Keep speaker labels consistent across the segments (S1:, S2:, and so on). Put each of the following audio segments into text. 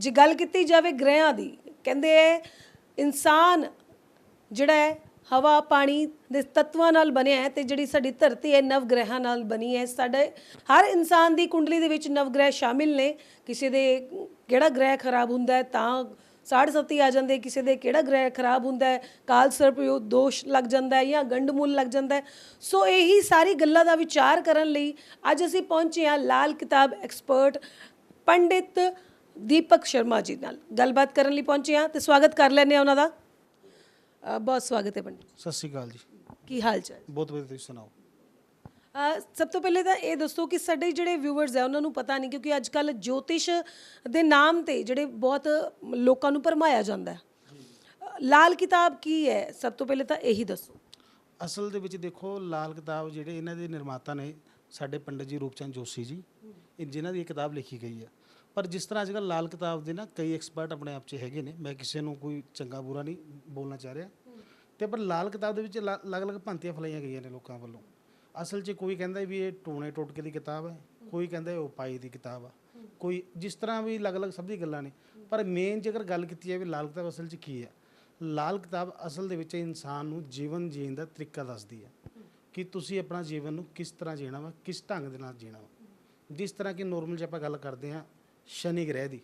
S1: ਜੇ ਗੱਲ ਕੀਤੀ ਜਾਵੇ ਗ੍ਰਹਿਆਂ ਦੀ, ਕਹਿੰਦੇ ਇਨਸਾਨ ਜਿਹੜਾ ਹੈ, ਹਵਾ, ਪਾਣੀ ਦੇ ਤੱਤਵਾਂ ਨਾਲ ਬਣਿਆ ਹੈ ਤੇ ਜਿਹੜੀ ਸਾਡੀ ਧਰਤੀ ਹੈ ਨਵ ਗ੍ਰਹਿਾਂ ਨਾਲ ਬਣੀ ਹੈ। ਸਾਡੇ ਹਰ ਇਨਸਾਨ ਦੀ ਕੁੰਡਲੀ ਦੇ ਵਿੱਚ ਨਵ ਗ੍ਰਹਿ ਸ਼ਾਮਿਲ ਨੇ। ਕਿਸੇ ਦੇ ਕਿਹੜਾ ਗ੍ਰਹਿ ਖਰਾਬ ਹੁੰਦਾ ਹੈ, ਤਾਂ ਸਾਢੇ ਸੱਤੀ ਆ ਜਾਂਦੇ। ਕਿਸੇ ਦੇ ਕਿਹੜਾ ਗ੍ਰਹਿ ਖਰਾਬ ਹੁੰਦਾ ਹੈ, ਕਾਲ, ਸਰਪ ਦੋਸ਼ ਲੱਗ ਜਾਂਦਾ ਹੈ ਜਾਂ ਗੰਡਮੂਲ ਲੱਗ ਜਾਂਦਾ ਹੈ। ਸੋ ਇਹੀ ਸਾਰੀ ਗੱਲਾਂ ਦਾ ਵਿਚਾਰ ਕਰਨ ਲਈ ਅੱਜ ਅਸੀਂ ਪਹੁੰਚੇ ਹਾਂ ਲਾਲ ਕਿਤਾਬ ਐਕਸਪਰਟ ਪੰਡਿਤ ਦੀਪਕ ਸ਼ਰਮਾ ਜੀ ਨਾਲ ਗੱਲਬਾਤ ਕਰਨ ਲਈ ਪਹੁੰਚੇ ਹਾਂ ਤੇ ਸਵਾਗਤ ਕਰ ਲੈਂਦੇ ਹਾਂ ਉਹਨਾਂ ਦਾ। ਅ, ਬਹੁਤ ਸਵਾਗਤ ਹੈ ਪੰਡਿਤ
S2: ਸਤਿ ਸ਼੍ਰੀ ਅਕਾਲ ਜੀ।
S1: ਕੀ ਹਾਲ ਚਾਲ?
S2: ਬਹੁਤ ਵਧੀਆ ਤੁਸੀਂ ਸੁਣਾਓ?
S1: ਅ, ਸਭ ਤੋਂ ਪਹਿਲੇ ਤਾਂ ਇਹ ਦੱਸੋ ਕਿ ਸਾਡੇ ਜਿਹੜੇ ਵਿਊਅਰਸ ਹੈ ਉਹਨਾਂ ਨੂੰ ਪਤਾ ਨਹੀਂ ਕਿਉਂਕਿ ਅੱਜ ਕੱਲ ਜੋਤਿਸ਼ ਦੇ ਨਾਮ ਤੇ ਜਿਹੜੇ ਬਹੁਤ ਲੋਕਾਂ ਨੂੰ ਭਰਮਾਇਆ ਜਾਂਦਾ ਹੈ। ਅ, ਲਾਲ ਕਿਤਾਬ ਕੀ ਹੈ? ਸਭ ਤੋਂ ਪਹਿਲੇ ਤਾਂ ਇਹੀ ਦੱਸੋ।
S2: ਅਸਲ ਦੇ ਵਿੱਚ ਦੇਖੋ ਲਾਲ ਕਿਤਾਬ ਜਿਹੜੇ ਇਹਨਾਂ ਦੇ ਨਿਰਮਾਤਾ ਨੇ ਸਾਡੇ ਪੰਡਿਤ ਜੀ ਰੂਪਚੰਦ ਜੋਸ਼ੀ ਜੀ ਇਹ ਜਿਨ੍ਹਾਂ ਦੀ ਇਹ ਕਿਤਾਬ ਲਿਖੀ ਗਈ ਹੈ। ਪਰ ਜਿਸ ਤਰ੍ਹਾਂ ਅੱਜਕੱਲ ਲਾਲ ਕਿਤਾਬ ਦੇ ਨਾ ਕਈ ਐਕਸਪਰਟ ਆਪਣੇ ਆਪ 'ਚ ਹੈਗੇ ਨੇ, ਮੈਂ ਕਿਸੇ ਨੂੰ ਕੋਈ ਚੰਗਾ ਬੁਰਾ ਨਹੀਂ ਬੋਲਣਾ ਚਾਹ ਰਿਹਾ। ਤੇ ਪਰ ਲਾਲ ਕਿਤਾਬ ਦੇ ਵਿੱਚ ਲਾ- ਅਲੱਗ-ਅਲੱਗ ਭਾਂਤੀਆਂ ਫਲਾਈਆਂ ਗਈਆਂ ਨੇ ਲੋਕਾਂ ਵੱਲੋਂ। ਅਸਲ 'ਚ ਕੋਈ ਕਹਿੰਦਾ ਵੀ ਇਹ ਟੋਣੇ ਟੋਟਕੇ ਦੀ ਕਿਤਾਬ ਹੈ, ਕੋਈ ਕਹਿੰਦਾ ਇਹ ਉਪਾਈ ਦੀ ਕਿਤਾਬ ਆ। ਕੋਈ ਜਿਸ ਤਰ੍ਹਾਂ ਵੀ ਅਲੱਗ-ਅਲੱਗ ਸਭ ਦੀ ਗੱਲਾਂ ਨੇ, ਪਰ ਮੇਨ ਜੇਕਰ ਗੱਲ ਕੀਤੀ ਜਾਵੇ ਲਾਲ ਕਿਤਾਬ ਅਸਲ 'ਚ ਕੀ ਹੈ? ਲਾਲ ਕਿਤਾਬ ਅਸਲ ਦੇ ਵਿੱਚ ਇਨਸਾਨ ਨੂੰ ਜੀਵਨ ਜੀਣ ਦਾ ਤਰੀਕਾ ਦੱਸਦੀ ਹੈ ਕਿ ਤੁਸੀਂ ਆਪਣਾ ਜੀਵਨ ਨੂੰ ਕਿਸ ਤਰ੍ਹਾਂ ਜੀਣਾ ਵਾ, ਕਿਸ ਢੰਗ ਦੇ ਨਾਲ ਜੀਣਾ ਵਾ। ਜਿਸ ਤਰ੍ਹਾਂ ਕਿ ਨੋਰਮਲ ਜੇ ਆਪਾਂ ਗੱਲ ਕਰਦੇ ਹਾਂ ਸ਼ਨੀ ਗ੍ਰਹਿ ਦੀ।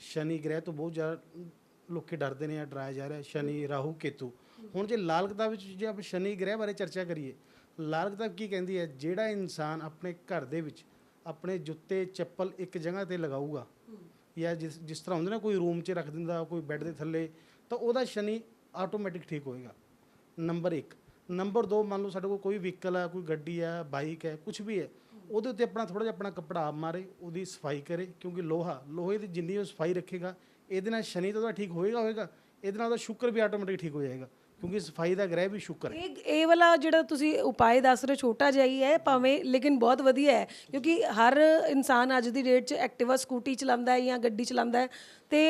S2: ਸ਼ਨੀ ਗ੍ਰਹਿ ਤੋਂ ਬਹੁਤ ਜ਼ਿਆਦਾ ਲੋਕੀ ਡਰਦੇ ਨੇ ਆ ਡਰਾਇਆ ਜਾ ਰਿਹਾ, ਸ਼ਨੀ ਰਾਹੂ ਕੇਤੂ। ਹੁਣ ਜੇ ਲਾਲ ਕਿਤਾਬ ਵਿੱਚ ਜੇ ਆਪਾਂ ਸ਼ਨੀ ਗ੍ਰਹਿ ਬਾਰੇ ਚਰਚਾ ਕਰੀਏ, ਲਾਲ ਕਿਤਾਬ ਕੀ ਕਹਿੰਦੀ ਹੈ? ਜਿਹੜਾ ਇਨਸਾਨ ਆਪਣੇ ਘਰ ਦੇ ਵਿੱਚ ਆਪਣੇ ਜੁੱਤੇ, ਚੱਪਲ ਇੱਕ ਜਗ੍ਹਾ ਤੇ ਲਗਾਊਗਾ ਜਾਂ ਜਿਸ ਜਿਸ ਤਰ੍ਹਾਂ ਹੁੰਦਾ ਨਾ ਕੋਈ ਰੂਮ 'ਚ ਰੱਖ ਦਿੰਦਾ, ਕੋਈ ਬੈੱਡ ਦੇ ਥੱਲੇ, ਤਾਂ ਉਹਦਾ ਸ਼ਨੀ ਆਟੋਮੈਟਿਕ ਠੀਕ ਹੋਏਗਾ। ਨੰਬਰ 1 ਨੰਬਰ 2 ਮੰਨ ਲਓ ਸਾਡੇ ਕੋਲ ਕੋਈ ਵਹੀਕਲ ਹੈ, ਕੋਈ ਗੱਡੀ ਹੈ, ਬਾਈਕ ਹੈ ਕੁਝ ਵੀ ਹੈ, ਉਹਦੇ ਉੱਤੇ ਆਪਣਾ ਥੋੜਾ ਜਿਹਾ ਆਪਣਾ ਕੱਪੜਾ ਆਪ ਮਾਰੇ, ਉਹਦੀ ਸਫ਼ਾਈ ਕਰੇ, ਕਿਉਂਕਿ ਲੋਹਾ, ਲੋਹੇ ਦੀ ਜਿੰਨੀ ਉਹ ਸਫ਼ਾਈ ਰੱਖੇਗਾ, ਇਹਦੇ ਨਾਲ ਸ਼ਨੀ ਤਾਂ ਉਹਦਾ ਠੀਕ ਹੋਏਗਾ ਹੋਏਗਾ, ਇਹਦੇ ਨਾਲ ਉਹਦਾ ਸ਼ੁਕਰ ਵੀ ਆਟੋਮੈਟਿਕ ਠੀਕ ਹੋ ਜਾਏਗਾ। ਕਿਉਂਕਿ ਸਫ਼ਾਈ ਦਾ ਗ੍ਰਹਿ ਵੀ ਸ਼ੁਕਰ ਹੈ।
S1: ਇਹ ਇਹ ਵਾਲਾ ਜਿਹੜਾ ਤੁਸੀਂ ਉਪਾਅ ਦੱਸ ਰਹੇ ਛੋਟਾ ਜਿਹਾ ਹੀ ਹੈ ਭਾਵੇਂ ਲੇਕਿਨ ਬਹੁਤ ਵਧੀਆ ਹੈ ਕਿਉਂਕਿ ਹਰ ਇਨਸਾਨ ਅੱਜ ਦੀ ਡੇਟ 'ਚ ਐਕਟਿਵਾ ਸਕੂਟੀ ਚਲਾਉਂਦਾ ਹੈ ਜਾਂ ਗੱਡੀ ਚਲਾਉਂਦਾ ਹੈ ਤੇ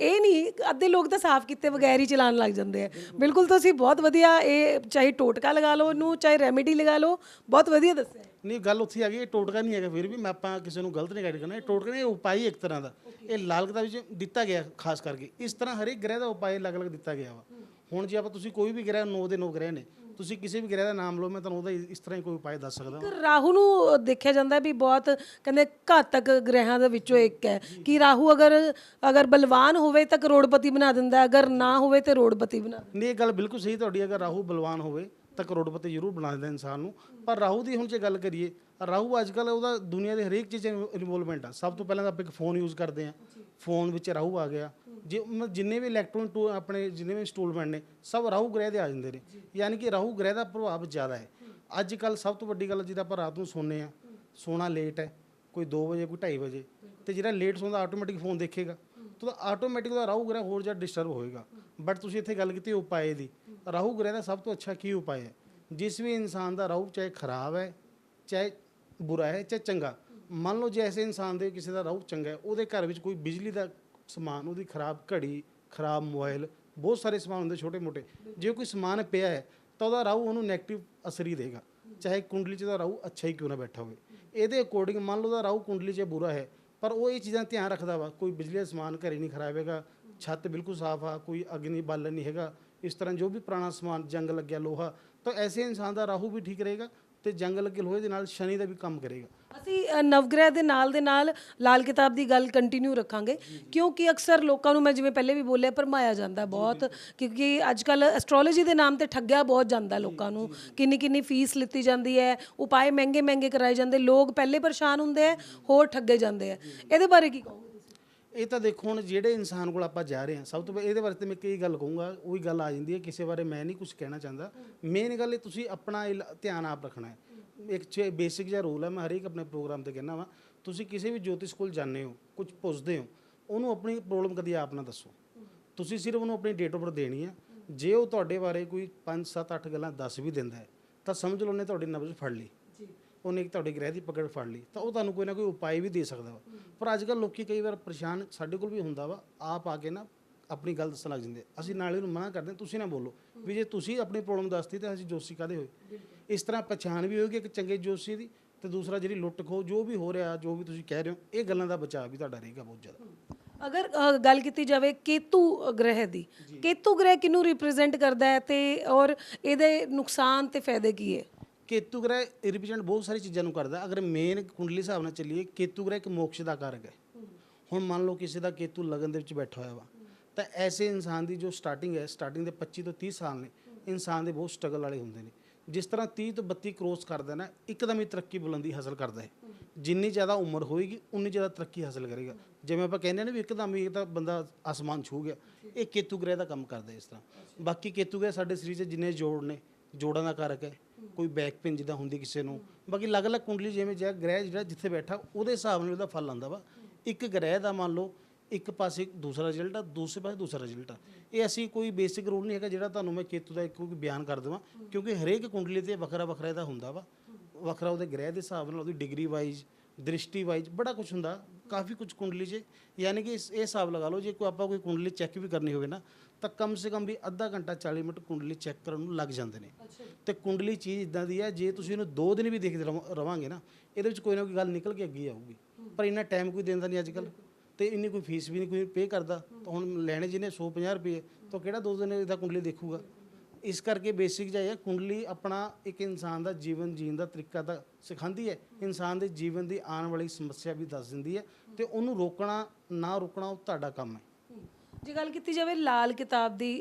S1: ਇਹ ਨਹੀਂ ਅੱਧੇ ਲੋਕ ਤਾਂ ਸਾਫ਼ ਕੀਤੇ ਬਗੈਰ ਹੀ ਚਲਾਉਣ ਲੱਗ ਜਾਂਦੇ ਆ। ਬਿਲਕੁਲ ਤੁਸੀਂ ਬਹੁਤ ਵਧੀਆ ਇਹ ਚਾਹੇ ਟੋਟਕਾ ਲਗਾ ਲਓ ਇਹਨੂੰ ਚਾਹੇ ਰੈਮੇਡੀ ਲਗਾ ਲਓ ਬਹੁਤ ਵਧੀਆ ਦੱਸਿਆ।
S2: ਨਹੀਂ ਗੱਲ ਉੱਥੇ ਆ ਗਈ ਇਹ ਟੋਟਕਾ ਨਹੀਂ ਹੈਗਾ ਫਿਰ ਵੀ ਮੈਂ ਆਪਾਂ ਕਿਸੇ ਨੂੰ ਗਲਤ ਨਹੀਂ ਗਾਈਡ ਕਰਨਾ ਇਹ ਟੋਟਕਾ ਨਹੀਂ ਇਹ ਉਪਾਅ ਇੱਕ ਤਰ੍ਹਾਂ ਦਾ। ਇਹ ਲਾਲ ਕਿਤਾਬ ਵਿੱਚ ਦਿੱਤਾ ਗਿਆ ਖਾਸ ਕਰਕੇ। ਇਸ ਤਰ੍ਹਾਂ ਹਰੇਕ ਗ੍ਰਹਿ ਦਾ ਉਪਾਅ ਅਲੱਗ-ਅਲੱਗ ਦਿੱਤਾ ਗਿਆ ਵਾ। ਹੁਣ ਜੇ ਆਪਾਂ ਤੁਸੀਂ ਕੋਈ ਵੀ ਗ੍ਰਹਿ ਨੌ ਦੇ ਨੌ ਗ੍ਰਹਿ ਨੇ ਤੁਸੀਂ ਕਿਸੇ ਵੀ ਗ੍ਰਹਿ ਦਾ ਨਾਮ ਲਓ ਮੈਂ ਤੁਹਾਨੂੰ ਉਹਦਾ ਇਸ ਤਰ੍ਹਾਂ ਹੀ ਕੋਈ ਉਪਾਅ ਦੱਸ ਸਕਦਾ
S1: ਇੱਕ ਰਾਹੂ ਨੂੰ ਦੇਖਿਆ ਜਾਂਦਾ ਵੀ ਬਹੁਤ ਕਹਿੰਦੇ ਘਾਤਕ ਗ੍ਰਹਿਾਂ ਦੇ ਵਿੱਚੋਂ ਇੱਕ ਹੈ। ਕਿ ਰਾਹੂ ਅਗਰ ਅਗਰ ਬਲਵਾਨ ਹੋਵੇ ਤਾਂ ਕਰੋੜਪਤੀ ਬਣਾ ਦਿੰਦਾ ਅਗਰ ਨਾ ਹੋਵੇ ਤੇ ਰੋੜਪਤੀ ਬਣਾ
S2: ਨਹੀਂ ਇਹ ਗੱਲ ਬਿਲਕੁਲ ਸਹੀ ਤੁਹਾਡੀ ਅਗਰ ਰਾਹੂ ਬਲਵਾਨ ਹੋਵੇ ਤਾਂ ਕਰੋੜਪਤੀ ਜ਼ਰੂਰ ਬਣਾ ਦਿੰਦਾ ਇਨਸਾਨ ਨੂੰ। ਪਰ ਰਾਹੂ ਦੀ ਹੁਣ ਜੇ ਗੱਲ ਕਰੀਏ ਰਾਹੂ ਅੱਜ ਕੱਲ ਉਹਦਾ ਦੁਨੀਆ ਦੇ ਹਰੇਕ ਚੀਜ਼ ਇਨਵੋਲਵਮੈਂਟ ਆ। ਸਭ ਤੋਂ ਪਹਿਲਾਂ ਤਾਂ ਆਪਾਂ ਇੱਕ ਫੋਨ ਯੂਜ਼ ਕਰਦੇ ਆ ਫੋਨ ਵਿੱਚ ਰਾਹੂ ਆ ਗਿਆ। ਜੇ ਜਿੰਨੇ ਵੀ ਇਲੈਕਟ੍ਰੋਨ ਟੂ ਆਪਣੇ ਜਿੰਨੇ ਵੀ ਇੰਸਟਾਲਮੈਂਟ ਨੇ ਸਭ ਰਾਹੂ ਗ੍ਰਹਿ ਦੇ ਆ ਜਾਂਦੇ ਨੇ। ਯਾਨੀ ਕਿ ਰਾਹੂ ਗ੍ਰਹਿ ਦਾ ਪ੍ਰਭਾਵ ਜ਼ਿਆਦਾ ਹੈ। ਅੱਜ ਕੱਲ ਸਭ ਤੋਂ ਵੱਡੀ ਗੱਲ ਜਿਹਦਾ ਆਪਾਂ ਰਾਤ ਨੂੰ ਸੌਂਦੇ ਆ ਸੋਣਾ ਲੇਟ ਹੈ। ਕੋਈ 2 ਵਜੇ ਕੋਈ 2:30 ਵਜੇ। ਤੇ ਜਿਹੜਾ ਲੇਟ ਸੌਂਦਾ ਆਟੋਮੈਟਿਕ ਫੋਨ ਦੇਖੇਗਾ। ਤਾਂ ਆਟੋਮੈਟਿਕ ਦਾ ਰਾਹੂ ਗ੍ਰਹਿ ਹੋਰ ਜ਼ਿਆਦਾ ਡਿਸਟਰਬ ਹੋਏਗਾ। ਬਟ ਤੁਸੀਂ ਇੱਥੇ ਗੱਲ ਕੀਤੀ ਉਪਾਏ ਦੀ। ਰਾਹੂ ਗ੍ਰਹਿ ਦਾ ਸਭ ਤੋਂ ਅੱਛਾ ਕੀ ਉਪਾਅ ਹੈ? ਜਿਸ ਵੀ ਇਨਸਾਨ ਦਾ ਰਾਹੂ ਚਾਹੇ ਖਰਾਬ ਹੈ, ਚਾਹੇ ਬੁਰਾ ਹੈ, ਚਾਹੇ ਚੰਗਾ। ਮੰਨ ਲਓ ਜੇ ਐਸੇ ਇਨਸਾਨ ਦੇ ਕਿਸੇ ਦਾ ਰਾਹੂ ਚੰਗਾ ਹੈ, ਉਹਦੇ ਘਰ ਵਿੱਚ ਕੋਈ ਬਿਜਲੀ ਦਾ ਸਮਾਨ, ਉਹਦੀ ਖਰਾਬ ਘੜੀ, ਖਰਾਬ ਮੋਬਾਈਲ ਬਹੁਤ ਸਾਰੇ ਸਮਾਨ ਹੁੰਦੇ ਛੋਟੇ ਮੋਟੇ ਜੇ ਕੋਈ ਸਮਾਨ ਪਿਆ ਹੈ, ਤਾਂ ਉਹਦਾ ਰਾਹੂ ਉਹਨੂੰ 네ਗੇਟਿਵ ਅਸਰ ਹੀ ਦੇਗਾ। ਚਾਹੇ ਕੁੰਡਲੀ 'ਚ ਦਾ ਰਾਹੂ ਅੱਛਾ ਹੀ ਕਿਉਂ ਨਾ ਬੈਠਾ ਹੋਵੇ। ਇਹਦੇ ਅਕੋਰਡਿੰਗ ਮੰਨ ਲਓ ਦਾ ਰਾਹੂ ਕੁੰਡਲੀ 'ਚ ਬੁਰਾ ਹੈ ਪਰ ਉਹ ਇਹ ਚੀਜ਼ਾਂ ਧਿਆਨ ਰੱਖਦਾ ਵਾ, ਕੋਈ ਬਿਜਲੀ ਦਾ ਸਮਾਨ ਘਰੇ ਨਹੀਂ ਖਰਾਬ ਹੈਗਾ, ਛੱਤ ਬਿਲਕੁਲ ਸਾਫ਼ ਆ, ਕੋਈ ਅੱਗ ਨਹੀਂ ਬਾਲਣ ਨਹੀਂ ਹੈਗਾ, ਇਸ ਤਰ੍ਹਾਂ ਜੋ ਵੀ ਪੁਰਾਣਾ ਸਮਾਨ, ਜੰਗ ਲੱਗਿਆ ਲੋਹਾ, ਤਾਂ ਐਸੇ ਇਨਸਾਨ ਦਾ ਰਾਹੂ ਵੀ ਠੀਕ ਰਹੇਗਾ ਤੇ ਜੰਗ ਲੱਗੇ ਲੋਹੇ ਦੇ ਨਾਲ ਸ਼ਨੀ ਦਾ ਵੀ ਕੰਮ ਕਰੇਗਾ।
S1: ਅਸੀਂ ਨਵਗ੍ਰਹਿ ਦੇ ਨਾਲ ਦੇ ਨਾਲ ਲਾਲ ਕਿਤਾਬ ਦੀ ਗੱਲ ਕੰਟੀਨਿਊ ਰੱਖਾਂਗੇ। ਕਿਉਂਕਿ ਅਕਸਰ ਲੋਕਾਂ ਨੂੰ ਮੈਂ ਜਿਵੇਂ ਪਹਿਲੇ ਵੀ ਬੋਲਿਆ, ਭਰਮਾਇਆ ਜਾਂਦਾ ਬਹੁਤ। ਕਿਉਂਕਿ ਅੱਜ ਕੱਲ ਐਸਟ੍ਰੋਲੋਜੀ ਦੇ ਨਾਮ ਤੇ ਠੱਗਿਆ ਬਹੁਤ ਜਾਂਦਾ ਲੋਕਾਂ ਨੂੰ। ਕਿੰਨੀ ਕਿੰਨੀ ਫੀਸ ਲਿੱਤੀ ਜਾਂਦੀ ਹੈ, ਉਪਾਏ ਮਹਿੰਗੇ ਮਹਿੰਗੇ ਕਰਾਏ ਜਾਂਦੇ। ਲੋਕ ਪਹਿਲੇ ਪਰੇਸ਼ਾਨ ਹੁੰਦੇ ਆ ਹੋਰ ਠੱਗੇ ਜਾਂਦੇ ਆ ਇਹਦੇ ਬਾਰੇ ਕੀ ਕਹੋਗੇ
S2: ਇਹ ਤਾਂ ਦੇਖੋ, ਹੁਣ ਜਿਹੜੇ ਇਨਸਾਨ ਕੋਲ ਆਪਾਂ ਜਾ ਰਹੇ ਹਾਂ, ਸਭ ਤੋਂ ਪਹਿਲਾਂ ਇਹਦੇ ਬਾਰੇ ਤੇ ਮੈਂ ਕਈ ਗੱਲ ਕਹੂੰਗਾ, ਉਹੀ ਗੱਲ ਆ ਜਾਂਦੀ ਹੈ, ਕਿਸੇ ਬਾਰੇ ਮੈਂ ਨਹੀਂ ਕੁਝ ਕਹਿਣਾ ਚਾਹੁੰਦਾ। ਮੇਨ ਗੱਲ ਇਹ, ਤੁਸੀਂ ਆਪਣਾ ਇਲ- ਧਿਆਨ ਆਪ ਰੱਖਣਾ ਹੈ। ਇੱਕ ਚ ਬੇਸਿਕ ਜਿਹਾ ਰੂਲ ਹੈ ਮੈਂ ਹਰੇਕ ਆਪਣੇ ਪ੍ਰੋਗਰਾਮ ਤੇ ਕਹਿੰਦਾ ਵਾਂ। ਤੁਸੀਂ ਕਿਸੇ ਵੀ ਜੋਤਿਸ਼ ਕੋਲ ਜਾਂਦੇ ਹੋ ਕੁਝ ਪੁੱਛਦੇ ਹੋ ਉਹਨੂੰ ਆਪਣੀ ਪ੍ਰੋਬਲਮ ਕਦੀ ਆਪ ਨਾ ਦੱਸੋ। ਤੁਸੀਂ ਸਿਰਫ ਉਹਨੂੰ ਆਪਣੀ ਡੇਟ ਆਫ ਬਰਥ ਦੇਣੀ ਹੈ। ਜੇ ਉਹ ਤੁਹਾਡੇ ਬਾਰੇ ਕੋਈ 5 7 8 ਗੱਲਾਂ ਦੱਸ ਵੀ ਦਿੰਦਾ ਹੈ ਤਾਂ ਸਮਝ ਲਓ ਉਹਨੇ ਤੁਹਾਡੀ ਨਬਜ਼ ਫੜ ਲਈ।
S1: ਜੀ।
S2: ਉਹਨੇ ਇੱਕ ਤੁਹਾਡੇ ਗ੍ਰਹਿ ਦੀ ਪਕੜ ਫੜ ਲਈ ਤਾਂ ਉਹ ਤੁਹਾਨੂੰ ਕੋਈ ਨਾ ਕੋਈ ਉਪਾਅ ਵੀ ਦੇ ਸਕਦਾ ਵਾ। ਪਰ ਅੱਜ ਕੱਲ੍ਹ ਲੋਕੀ ਕਈ ਵਾਰ ਪਰੇਸ਼ਾਨ ਸਾਡੇ ਕੋਲ ਵੀ ਹੁੰਦਾ ਵਾ ਆਪ ਆ ਕੇ ਨਾ ਆਪਣੀ ਗੱਲ ਦੱਸਣ ਲੱਗ ਜਾਂਦੇ ਅਸੀਂ ਨਾਲੇ ਉਹਨੂੰ ਮਨਾ ਕਰਦੇ ਤੁਸੀਂ ਨਾ ਬੋਲੋ। ਵੀ ਜੇ ਤੁਸੀਂ ਆਪਣੀ ਪ੍ਰੋਬਲਮ ਦੱਸਤੀ ਤਾਂ ਅਸੀਂ ਜੋਸ਼ੀ ਕਾਦੇ ਹੋਏ? ਇਸ ਤਰ੍ਹਾਂ ਪਛਾਣ ਵੀ ਹੋਏਗੀ ਇੱਕ ਚੰਗੇ ਜੋਸ਼ੀ ਦੀ ਤੇ ਦੂਸਰਾ ਜਿਹੜੀ ਲੁੱਟ ਖੋ ਜੋ ਵੀ ਹੋ ਰਿਹਾ ਜੋ ਵੀ ਤੁਸੀਂ ਕਹਿ ਰਹੇ ਹੋ ਇਹ ਗੱਲਾਂ ਦਾ ਬਚਾਅ ਵੀ ਤੁਹਾਡਾ ਰਹੇਗਾ ਬਹੁਤ ਜ਼ਿਆਦਾ।
S1: ਅਗਰ ਗੱਲ ਕੀਤੀ ਜਾਵੇ ਕੇਤੂ ਗ੍ਰਹਿ ਦੀ ਕੇਤੂ ਗ੍ਰਹਿ ਕਿਹਨੂੰ ਰਿਪਰੈਜ਼ੈਂਟ ਕਰਦਾ ਹੈ ਤੇ ਔਰ ਇਹਦੇ ਨੁਕਸਾਨ ਤੇ ਫਾਇਦੇ ਕੀ ਹੈ?
S2: ਕੇਤੂ ਗ੍ਰਹਿ ਰਿਪਰੈਜ਼ੈਂਟ ਬਹੁਤ ਸਾਰੀ ਚੀਜ਼ਾਂ ਨੂੰ ਕਰਦਾ। ਅਗਰ ਮੇਨ ਕੁੰਡਲੀ ਹਿਸਾਬ ਨਾਲ ਚੱਲੀਏ ਕੇਤੂ ਗ੍ਰਹਿ ਇੱਕ ਮੋਕਸ਼ ਦਾ ਕਾਰਕ ਹੈ। ਹੁਣ ਮੰਨ ਲਓ ਕਿਸੇ ਦਾ ਕੇਤੂ ਲਗਨ ਦੇ ਵਿੱਚ ਬੈਠਾ ਹੋਇਆ ਵਾ ਤਾਂ ਐਸੇ ਇਨਸਾਨ ਦੀ ਜੋ ਸਟਾਰਟਿੰਗ ਹੈ ਸਟਾਰਟਿੰਗ ਦੇ 25 ਤੋਂ 30 ਸਾਲ ਨੇ ਇਨਸਾਨ ਦੇ ਬਹੁਤ ਸਟਰਗਲ ਵਾਲੇ ਹੁੰਦੇ ਨੇ। ਜਿਸ ਤਰ੍ਹਾਂ 30 ਤੋਂ 32 ਕ੍ਰੋਸ ਕਰਦਾ ਨਾ, ਇੱਕਦਮ ਹੀ ਤਰੱਕੀ ਬੁਲੰਦੀ ਹਾਸਲ ਕਰਦਾ ਹੈ ਜਿੰਨੀ ਜ਼ਿਆਦਾ ਉਮਰ ਹੋਏਗੀ, ਉਨੀ ਜ਼ਿਆਦਾ ਤਰੱਕੀ ਹਾਸਲ ਕਰੇਗਾ। ਜਿਵੇਂ ਆਪਾਂ ਕਹਿੰਦੇ ਨੇ ਵੀ ਇੱਕਦਮ ਹੀ ਤਾਂ ਬੰਦਾ ਆਸਮਾਨ ਛੂ ਗਿਆ। ਇਹ ਕੇਤੂ ਗ੍ਰਹਿ ਦਾ ਕੰਮ ਕਰਦਾ ਇਸ ਤਰ੍ਹਾਂ। ਬਾਕੀ ਕੇਤੂ ਗ੍ਰਹਿ ਸਾਡੇ ਸਰੀਰ 'ਚ ਜਿੰਨੇ ਜੋੜ ਨੇ, ਜੋੜਾਂ ਦਾ ਕਾਰਕ ਹੈ। ਕੋਈ ਬੈਕ ਪੇਨ ਜਿੱਦਾਂ ਹੁੰਦੀ ਕਿਸੇ ਨੂੰ। ਬਾਕੀ ਅਲੱਗ-ਅਲੱਗ ਕੁੰਡਲੀ ਜਿਵੇਂ ਜਿਹੜਾ ਗ੍ਰਹਿ ਜਿਹੜਾ ਜਿੱਥੇ ਬੈਠਾ, ਉਹਦੇ ਹਿਸਾਬ ਨਾਲ ਉਹਦਾ ਫਲ ਆਉਂਦਾ ਵਾ। ਇੱਕ ਗ੍ਰਹਿ ਦਾ ਮੰਨ ਲਓ ਇੱਕ ਪਾਸੇ ਦੂਸਰਾ ਰਿਜ਼ਲਟ ਆ ਦੂਸਰੇ ਪਾਸੇ ਦੂਸਰਾ ਰਿਜ਼ਲਟ ਆ। ਇਹ ਅਸੀਂ ਕੋਈ ਬੇਸਿਕ ਰੂਲ ਨਹੀਂ ਹੈਗਾ ਜਿਹੜਾ ਤੁਹਾਨੂੰ ਮੈਂ ਕੇਤੂ ਦਾ ਇੱਕ ਕੋਈ ਬਿਆਨ ਕਰ ਦੇਵਾਂ ਕਿਉਂਕਿ ਹਰੇਕ ਕੁੰਡਲੀ ਤੇ ਵੱਖਰਾ ਵੱਖਰਾ ਇਹਦਾ ਹੁੰਦਾ ਵਾ। ਵੱਖਰਾ ਉਹਦੇ ਗ੍ਰਹਿ ਦੇ ਹਿਸਾਬ ਨਾਲ ਉਹਦੀ ਡਿਗਰੀ ਵਾਈਜ਼ ਦ੍ਰਿਸ਼ਟੀ ਵਾਈਜ਼ ਬੜਾ ਕੁਝ ਹੁੰਦਾ ਕਾਫੀ ਕੁਝ ਕੁੰਡਲੀ 'ਚ। ਯਾਨੀ ਕਿ ਇਹ ਹਿਸਾਬ ਲਗਾ ਲਓ ਜੇ ਕੋਈ ਆਪਾਂ ਕੋਈ ਕੁੰਡਲੀ ਚੈੱਕ ਵੀ ਕਰਨੀ ਹੋਵੇ ਨਾ ਤਾਂ ਕਮ ਸੇ ਕਮ ਵੀ ਅੱਧਾ ਘੰਟਾ 40 ਮਿੰਟ ਕੁੰਡਲੀ ਚੈੱਕ ਕਰਨ ਨੂੰ ਲੱਗ ਜਾਂਦੇ ਨੇ। ਤੇ ਕੁੰਡਲੀ ਚੀਜ਼ ਇਦਾਂ ਦੀ ਹੈ ਜੇ ਤੁਸੀਂ ਇਹਨੂੰ 2 ਦਿਨ ਵੀ ਦੇਖਦੇ ਰਵ- ਰਵਾਂਗੇ ਨਾ ਇਹਦੇ ਵਿੱਚ ਕੋਈ ਨਾ ਕੋਈ ਗੱਲ ਨਿਕਲ ਕੇ ਅੱਗੇ ਆਊਗੀ। ਪਰ ਇੰਨਾ ਟਾਈਮ ਕੋਈ ਦਿੰਦਾ ਨਹੀਂ ਅੱਜ ਕੱਲ ਤੇ ਇੰਨੀ ਕੋਈ ਫੀਸ ਵੀ ਨਹੀਂ ਕੋਈ ਪੇ ਕਰਦਾ। ਤਾਂ ਹੁਣ ਲੈਣੇ ਜਿਹਨੇ 150 ਰੁਪਏ ਤਾਂ ਕਿਹੜਾ ਦੋ ਦਿਨ ਇਹਦਾ ਕੁੰਡਲੀ ਦੇਖੂਗਾ? ਇਸ ਕਰਕੇ ਬੇਸਿਕ ਜਿਹਾ ਇਹ ਹੈ ਕੁੰਡਲੀ ਆਪਣਾ ਇੱਕ ਇਨਸਾਨ ਦਾ ਜੀਵਨ ਜੀਣ ਦਾ ਤਰੀਕਾ ਤਾਂ ਸਿਖਾਉਂਦੀ ਹੈ। ਇਨਸਾਨ ਦੇ ਜੀਵਨ ਦੀ ਆਉਣ ਵਾਲੀ ਸਮੱਸਿਆ ਵੀ ਦੱਸ ਦਿੰਦੀ ਹੈ ਤੇ ਉਹਨੂੰ ਰੋਕਣਾ ਨਾ ਰੋਕਣਾ ਉਹ ਤੁਹਾਡਾ ਕੰਮ ਹੈ।
S1: ਜੇ ਗੱਲ ਕੀਤੀ ਜਾਵੇ ਲਾਲ ਕਿਤਾਬ ਦੀ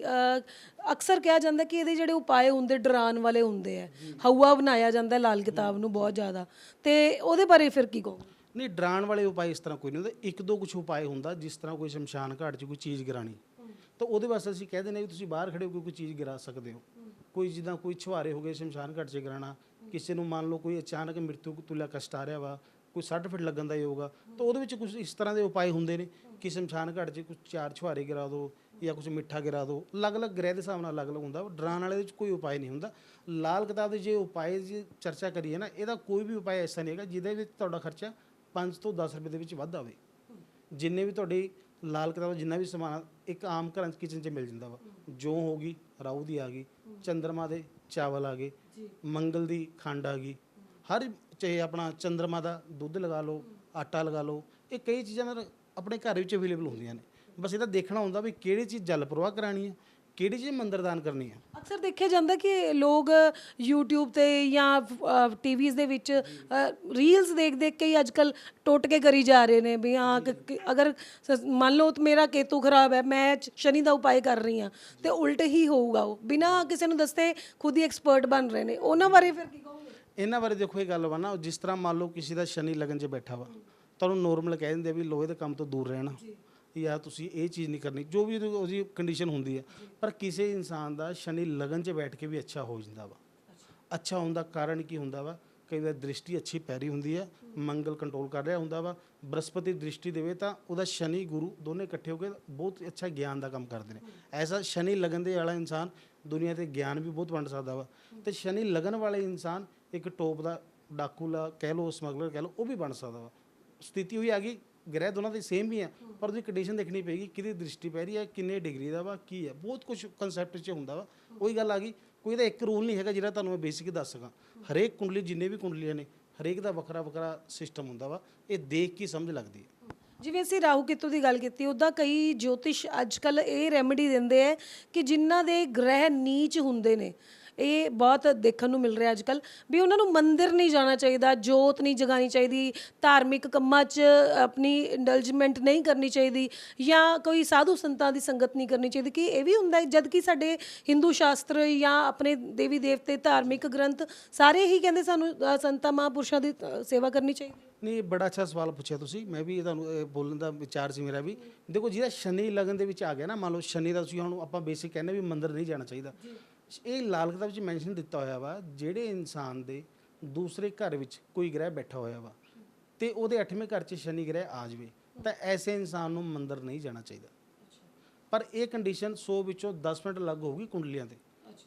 S1: ਅਕਸਰ ਕਿਹਾ ਜਾਂਦਾ ਕਿ ਇਹਦੇ ਜਿਹੜੇ ਉਪਾਅ ਹੁੰਦੇ ਡਰਾਉਣ ਵਾਲੇ ਹੁੰਦੇ ਆ ਹਊਆ ਬਣਾਇਆ ਜਾਂਦਾ ਲਾਲ ਕਿਤਾਬ ਨੂੰ ਬਹੁਤ ਜ਼ਿਆਦਾ। ਤੇ ਉਹਦੇ ਬਾਰੇ ਫਿਰ ਕੀ ਕਹੋਗੇ?
S2: ਨਹੀਂ, ਡਰਾਉਣ ਵਾਲੇ ਉਪਾਅ ਇਸ ਤਰ੍ਹਾਂ ਕੋਈ ਨਹੀਂ ਹੁੰਦਾ। ਇੱਕ ਦੋ ਕੁਝ ਉਪਾਅ ਹੁੰਦਾ ਜਿਸ ਤਰ੍ਹਾਂ ਕੋਈ ਸ਼ਮਸ਼ਾਨ ਘਾਟ 'ਚ ਕੋਈ ਚੀਜ਼ ਗਿਰਾਣੀ। ਤਾਂ ਉਹਦੇ ਵਾਸਤੇ ਅਸੀਂ ਕਹਿ ਦਿੰਦੇ ਹਾਂ ਵੀ ਤੁਸੀਂ ਬਾਹਰ ਖੜੇ ਹੋ ਕੇ ਕੋਈ ਚੀਜ਼ ਗਿਰਾ ਸਕਦੇ ਹੋ। ਕੋਈ ਜਿੱਦਾਂ ਕੋਈ ਛੁਹਾਰੇ ਹੋ ਗਏ ਸ਼ਮਸ਼ਾਨ ਘਾਟ 'ਚ ਗਿਰਾਣਾ ਕਿਸੇ ਨੂੰ ਮੰਨ ਲਓ ਕੋਈ ਅਚਾਨਕ ਮ੍ਰਿਤੂ ਤੁਲਿਆ ਕਸ਼ਟ ਆ ਰਿਹਾ ਵਾ, ਕੋਈ ਸੱਟ ਫਿਟ ਲੱਗਣ ਦਾ ਯੋਗ ਆ ਤਾਂ ਉਹਦੇ ਵਿੱਚ ਕੁਝ ਇਸ ਤਰ੍ਹਾਂ ਦੇ ਉਪਾਅ ਹੁੰਦੇ ਨੇ ਕਿ ਸ਼ਮਸ਼ਾਨ ਘਾਟ 'ਚ ਕੁਝ ਚਾਰ ਛੁਹਾਰੇ ਗਿਰਾ ਦਿਓ ਜਾਂ ਕੁਝ ਮਿੱਠਾ ਗਿਰਾ ਦਿਓ ਅਲੱਗ-ਅਲੱਗ ਗ੍ਰਹਿ ਦੇ ਹਿਸਾਬ ਨਾਲ ਅਲੱਗ-ਅਲੱਗ ਹੁੰਦਾ ਡਰਾਉਣ ਵਾਲੇ ਵਿੱਚ ਕੋਈ ਉਪਾਅ ਨਹੀਂ ਹੁੰਦਾ। ਲਾਲ ਕਿਤਾਬ ਦੇ ਜੇ ਉਪਾਅ ਦੀ ਚਰਚਾ ਕਰੀਏ ਨਾ, ਇਹਦਾ ਕੋਈ ਵੀ ਉਪਾਅ ਐਸਾ ਨਹੀਂ ਹੈਗਾ ਜਿਹਦੇ ਵਿੱਚ ਤੁਹਾਡਾ ਖਰਚਾ 5 ਤੋਂ 10 ਰੁਪਏ ਦੇ ਵਿੱਚ ਵੱਧ ਆਵੇ। ਜਿੰਨੇ ਵੀ ਤੁਹਾਡੀ ਲਾਲ ਕਿਤਾਬ ਜਿੰਨਾ ਵੀ ਸਮਾਨ ਇੱਕ ਆਮ ਘਰਾਂ 'ਚ ਕਿਚਨ 'ਚ ਮਿਲ ਜਾਂਦਾ ਵਾ। ਜੋ ਹੋ ਗਈ ਰਾਊ ਦੀ ਆ ਗਈ ਚੰਦਰਮਾ ਦੇ ਚਾਵਲ ਆ ਗਏ ਮੰਗਲ ਦੀ ਖੰਡ ਆ ਗਈ। ਹਰ ਚਾਹੇ ਆਪਣਾ ਚੰਦਰਮਾ ਦਾ ਦੁੱਧ ਲਗਾ ਲਓ ਆਟਾ ਲਗਾ ਲਓ ਇਹ ਕਈ ਚੀਜ਼ਾਂ ਨਾਲ ਆਪਣੇ ਘਰ ਵਿੱਚ ਅਵੇਲੇਬਲ ਹੁੰਦੀਆਂ ਨੇ। ਬਸ ਇਹਦਾ ਦੇਖਣਾ ਹੁੰਦਾ ਵੀ ਕਿਹੜੀ ਚੀਜ਼ ਜਲ ਪ੍ਰਵਾਹ ਕਰਾਣੀ ਹੈ ਕਿਹੜੀ ਚੀਜ਼ ਮੰਦਰ ਦਾਨ ਕਰਨੀ ਹੈ?
S1: ਅਕਸਰ ਦੇਖਿਆ ਜਾਂਦਾ ਕਿ ਲੋਕ YouTube ਤੇ ਜਾਂ ਟੀਵੀਜ਼ ਦੇ ਵਿੱਚ ਰੀਲਸ ਦੇਖ ਦੇਖ ਕੇ ਹੀ ਅੱਜਕੱਲ ਟੁੱਟ ਕੇ ਕਰੀ ਜਾ ਰਹੇ ਨੇ ਵੀ ਹਾਂ ਅਗਰ ਮੰਨ ਲਓ ਤੇ ਮੇਰਾ ਕੇਤੂ ਖਰਾਬ ਹੈ ਮੈਂ ਸ਼ਨੀ ਦਾ ਉਪਾਅ ਕਰ ਰਹੀ ਹਾਂ ਤੇ ਉਲਟ ਹੀ ਹੋਊਗਾ ਉਹ। ਬਿਨਾਂ ਕਿਸੇ ਨੂੰ ਦੱਸੇ ਖੁਦ ਹੀ ਐਕਸਪਰਟ ਬਣ ਰਹੇ ਨੇ। ਉਹਨਾਂ ਬਾਰੇ ਫਿਰ ਕੀ ਕਹੋਗੇ?
S2: ਇਹਨਾਂ ਬਾਰੇ ਦੇਖੋ ਇਹ ਗੱਲ ਵਾ ਨਾ ਜਿਸ ਤਰ੍ਹਾਂ ਮੰਨ ਲਓ ਕਿਸੇ ਦਾ ਸ਼ਨੀ ਲਗਨ 'ਚ ਬੈਠਾ ਵਾ ਤੁਹਾਨੂੰ ਨੋਰਮਲ ਕਹਿ ਦਿੰਦੇ ਵੀ ਲੋਹੇ ਦੇ ਕੰਮ ਤੋਂ ਦੂਰ ਰਹਿਣਾ। ਜਾਂ ਤੁਸੀਂ ਇਹ ਚੀਜ਼ ਨਹੀਂ ਕਰਨੀ, ਜੋ ਵੀ ਉਹਦੀ- ਉਹਦੀ ਕੰਡੀਸ਼ਨ ਹੁੰਦੀ ਹੈ। ਪਰ ਕਿਸੇ ਇਨਸਾਨ ਦਾ ਸ਼ਨੀ ਲਗਨ 'ਚ ਬੈਠ ਕੇ ਵੀ ਅੱਛਾ ਹੋ ਜਾਂਦਾ ਵਾ। ਅੱਛਾ ਹੋਣ ਦਾ ਕਾਰਨ ਕੀ ਹੁੰਦਾ ਵਾ? ਕਈ ਵਾਰ ਦ੍ਰਿਸ਼ਟੀ ਅੱਛੀ ਪੈ ਰਹੀ ਹੁੰਦੀ ਹੈ, ਮੰਗਲ ਕੰਟਰੋਲ ਕਰ ਰਿਹਾ ਹੁੰਦਾ ਵਾ, ਬ੍ਰਹਸਪਤੀ ਦ੍ਰਿਸ਼ਟੀ ਦੇਵੇ ਤਾਂ ਉਹਦਾ ਸ਼ਨੀ, ਗੁਰੂ ਦੋਨੇ ਇਕੱਠੇ ਹੋ ਕੇ ਬਹੁਤ ਅੱਛਾ ਗਿਆਨ ਦਾ ਕੰਮ ਕਰਦੇ ਨੇ। ਐਸਾ ਸ਼ਨੀ ਲਗਨ ਦੇ ਵਾਲਾ ਇਨਸਾਨ ਦੁਨੀਆ ਤੇ ਗਿਆਨ ਵੀ ਬਹੁਤ ਵੰਡ ਸਕਦਾ ਵਾ। ਤੇ ਸ਼ਨੀ ਲਗਨ ਵਾਲੇ ਇਨਸਾਨ ਇੱਕ ਟੋਪ ਦਾ ਡਾਕੂ ਲਾ ਕਹਿ ਲਓ, ਸਮਗਲਰ ਕਹਿ ਲਓ, ਉਹ ਵੀ ਬਣ ਸਕਦਾ ਵਾ। ਸਥਿਤੀ ਹੋਈ ਆ ਗਈ ਗ੍ਰਹਿ ਦੋਨਾਂ ਦੇ ਸੇਮ ਵੀ ਆ, ਪਰ ਉਹਦੀ ਕੰਡੀਸ਼ਨ ਦੇਖਣੀ ਪਏਗੀ ਕਿਹਦੀ ਦ੍ਰਿਸ਼ਟੀ ਪੈ ਰਹੀ ਹੈ ਕਿੰਨੇ ਡਿਗਰੀ ਦਾ ਵਾ, ਕੀ ਹੈ ਬਹੁਤ ਕੁਝ ਕਨਸੈਪਟ 'ਚ ਹੁੰਦਾ ਵਾ। ਉਹੀ ਗੱਲ ਆ ਗਈ, ਕੋਈ ਤਾਂ ਇੱਕ ਰੂਲ ਨਹੀਂ ਹੈਗਾ ਜਿਹੜਾ ਤੁਹਾਨੂੰ ਮੈਂ ਬੇਸਿਕ ਦੱਸ ਸਕਾਂ। ਹਰੇਕ ਕੁੰਡਲੀ, ਜਿੰਨੇ ਵੀ ਕੁੰਡਲੀਆਂ ਨੇ, ਹਰੇਕ ਦਾ ਵੱਖਰਾ ਵੱਖਰਾ ਸਿਸਟਮ ਹੁੰਦਾ ਵਾ, ਇਹ ਦੇਖ ਕੇ ਸਮਝ ਲੱਗਦੀ ਹੈ
S1: ਜਿਵੇਂ ਅਸੀਂ ਰਾਹੂ ਕੇਤੂ ਦੀ ਗੱਲ ਕੀਤੀ, ਉਹਦਾ ਕਈ ਜੋਤਿਸ਼ ਅੱਜਕੱਲ ਇਹ ਰੈਮੇਡੀ ਦਿੰਦੇ ਆ ਕਿ ਜਿਨ੍ਹਾਂ ਦੇ ਗ੍ਰਹਿ ਨੀਚ ਹੁੰਦੇ ਨੇ। ਇਹ ਬਹੁਤ ਦੇਖਣ ਨੂੰ ਮਿਲ ਰਿਹਾ ਅੱਜਕੱਲ ਵੀ ਉਹਨਾਂ ਨੂੰ ਮੰਦਿਰ ਨਹੀਂ ਜਾਣਾ ਚਾਹੀਦਾ ਜੋਤ ਨਹੀਂ ਜਗਾਣੀ ਚਾਹੀਦੀ ਧਾਰਮਿਕ ਕੰਮਾਂ 'ਚ ਆਪਣੀ ਇੰਡਲਜਮੈਂਟ ਨਹੀਂ ਕਰਨੀ ਚਾਹੀਦੀ ਜਾਂ ਕੋਈ ਸਾਧੂ ਸੰਤਾਂ ਦੀ ਸੰਗਤ ਨਹੀਂ ਕਰਨੀ ਚਾਹੀਦੀ ਕਿ ਇਹ ਵੀ ਹੁੰਦਾ ਹੈ ਜਦ ਕਿ ਸਾਡੇ ਹਿੰਦੂ ਸ਼ਾਸਤਰ ਜਾਂ ਆਪਣੇ ਦੇਵੀ ਦੇਵਤੇ ਧਾਰਮਿਕ ਗ੍ਰੰਥ ਸਾਰੇ ਹੀ ਕਹਿੰਦੇ ਸਾਨੂੰ ਸੰਤਾਂ ਮਹਾਂਪੁਰਸ਼ਾਂ ਦੀ ਸੇਵਾ ਕਰਨੀ ਚਾਹੀਦੀ
S2: ਨਹੀਂ ਬੜਾ ਅੱਛਾ ਸਵਾਲ ਪੁੱਛਿਆ ਤੁਸੀਂ ਮੈਂ ਵੀ ਤੁਹਾਨੂੰ ਇਹ ਬੋਲਣ ਦਾ ਵਿਚਾਰ ਸੀ ਮੇਰਾ ਵੀ। ਦੇਖੋ ਜਿਹਦਾ ਸ਼ਨੀ ਲਗਨ ਦੇ ਵਿੱਚ ਆ ਗਿਆ ਨਾ ਮੰਨ ਲਓ ਸ਼ਨੀ ਦਾ ਤੁਸੀਂ ਹੁਣ ਆਪਾਂ ਬੇਸਿਕ ਕਹਿੰਦੇ ਵੀ ਮੰਦਿਰ ਨਹੀਂ ਜਾਣਾ ਚਾਹੀਦਾ। ਇਹ ਲਾਲ ਕਿਤਾਬ ਵਿੱਚ ਮੈਂਸ਼ਨ ਦਿੱਤਾ ਹੋਇਆ ਵਾ ਜਿਹੜੇ ਇਨਸਾਨ ਦੇ ਦੂਸਰੇ ਘਰ ਵਿੱਚ ਕੋਈ ਗ੍ਰਹਿ ਬੈਠਾ ਹੋਇਆ ਵਾ ਤੇ ਉਹਦੇ 8ਵੇਂ ਘਰ 'ਚ ਸ਼ਨੀ ਗ੍ਰਹਿ ਆ ਜਾਵੇ ਤਾਂ ਐਸੇ ਇਨਸਾਨ ਨੂੰ ਮੰਦਿਰ ਨਹੀਂ ਜਾਣਾ ਚਾਹੀਦਾ। ਪਰ ਇਹ ਕੰਡੀਸ਼ਨ 100 ਵਿੱਚੋਂ 10% ਲਾਗੂ ਹੋਊਗੀ ਕੁੰਡਲੀਆਂ ਤੇ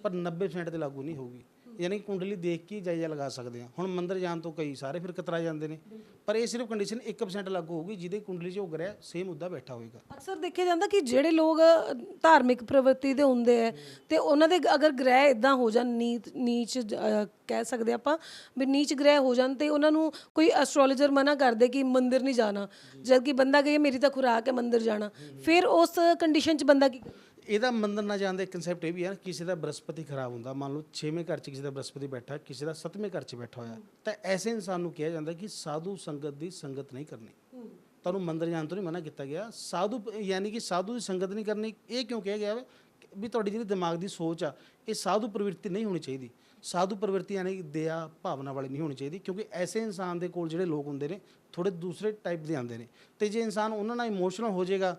S2: ਪਰ 90% ਤੇ ਲਾਗੂ ਨਹੀਂ ਹੋਊਗੀ। ਯਾਨੀ ਕੁੰਡਲੀ ਦੇਖ ਕੇ ਜਾਇਜ਼ਾ ਲਗਾ ਸਕਦੇ ਆ ਹੁਣ ਮੰਦਰ ਜਾਣ ਤੋਂ ਕਈ ਸਾਰੇ ਫਿਰ ਕਤਰਾ ਜਾਂਦੇ ਨੇ। ਪਰ ਇਹ ਸਿਰਫ ਕੰਡੀਸ਼ਨ 1% ਲਾਗੂ ਹੋਊਗੀ, ਜਿਹਦੇ ਕੁੰਡਲੀ 'ਚ ਉਹ ਗ੍ਰਹਿ ਸੇਮ ਉੱਦਾਂ ਬੈਠਾ ਹੋਏਗਾ।
S1: ਅਕਸਰ ਦੇਖਿਆ ਜਾਂਦਾ ਕਿ ਜਿਹੜੇ ਲੋਕ ਧਾਰਮਿਕ ਪ੍ਰਵਿਰਤੀ ਦੇ ਹੁੰਦੇ ਹੈ ਤੇ ਉਹਨਾਂ ਦੇ ਅਗਰ ਗ੍ਰਹਿ ਇਦਾਂ ਹੋ ਜਾਣ ਨੀਚ ਕਹਿ ਸਕਦੇ ਆਪਾਂ ਵੀ ਨੀਚ ਗ੍ਰਹਿ ਹੋ ਜਾਣ, ਤੇ ਉਹਨਾਂ ਨੂੰ ਕੋਈ ਐਸਟ੍ਰੋਲੋਜਰ ਮਨਾ ਕਰਦੇ ਕਿ ਮੰਦਿਰ ਨਹੀਂ ਜਾਣਾ। ਜਦ ਕਿ ਬੰਦਾ ਕਹੇ, ਮੇਰੀ ਤਾਂ ਖੁਰਾਕ ਹੈ, ਮੰਦਿਰ ਜਾਣਾ। ਫਿਰ ਉਸ ਕੰਡੀਸ਼ਨ 'ਚ ਬੰਦਾ ਕੀ
S2: ਇਹਦਾ ਮੰਦਰ ਨਾ ਜਾਣ ਦਾ ਇੱਕ ਕਨਸੈਪਟ ਇਹ ਵੀ ਹੈ ਕਿਸੇ ਦਾ ਬ੍ਰਹਸਪਤੀ ਖਰਾਬ ਹੁੰਦਾ ਮੰਨ ਲਓ 6ਵੇਂ ਘਰ 'ਚ ਕਿਸੇ ਦਾ ਬ੍ਰਹਸਪਤੀ ਬੈਠਾ ਕਿਸੇ ਦਾ 7ਵੇਂ ਘਰ 'ਚ ਬੈਠਾ ਹੋਇਆ ਤਾਂ ਐਸੇ ਇਨਸਾਨ ਨੂੰ ਕਿਹਾ ਜਾਂਦਾ ਕਿ ਸਾਧੂ ਸੰਗਤ ਦੀ ਸੰਗਤ ਨਹੀਂ ਕਰਨੀ। ਤੁਹਾਨੂੰ ਮੰਦਰ ਜਾਣ ਤੋਂ ਨਹੀਂ ਮਨਾ ਕੀਤਾ ਗਿਆ ਸਾਧੂ ਯਾਨੀ ਕਿ ਸਾਧੂ ਦੀ ਸੰਗਤ ਨਹੀਂ ਕਰਨੀ ਇਹ ਕਿਉਂ ਕਿਹਾ ਗਿਆ ਵਾ? ਵੀ ਤੁਹਾਡੀ ਜਿਹੜੀ ਦਿਮਾਗ ਦੀ ਸੋਚ ਆ ਇਹ ਸਾਧੂ ਪ੍ਰਵਿਰਤੀ ਨਹੀਂ ਹੋਣੀ ਚਾਹੀਦੀ। ਸਾਧੂ ਪ੍ਰਵਿਰਤੀ ਯਾਨੀ ਕਿ ਦਇਆ ਭਾਵਨਾ ਵਾਲੀ ਨਹੀਂ ਹੋਣੀ ਚਾਹੀਦੀ ਕਿਉਂਕਿ ਐਸੇ ਇਨਸਾਨ ਦੇ ਕੋਲ ਜਿਹੜੇ ਲੋਕ ਹੁੰਦੇ ਨੇ ਥੋੜੇ ਦੂਸਰੇ ਟਾਈਪ ਦੇ ਆਉਂਦੇ ਨੇ। ਤੇ ਜੇ ਇਨਸਾਨ ਉਹਨਾਂ ਨਾਲ ਇਮੋਸ਼ਨਲ ਹੋ ਜਾਏਗਾ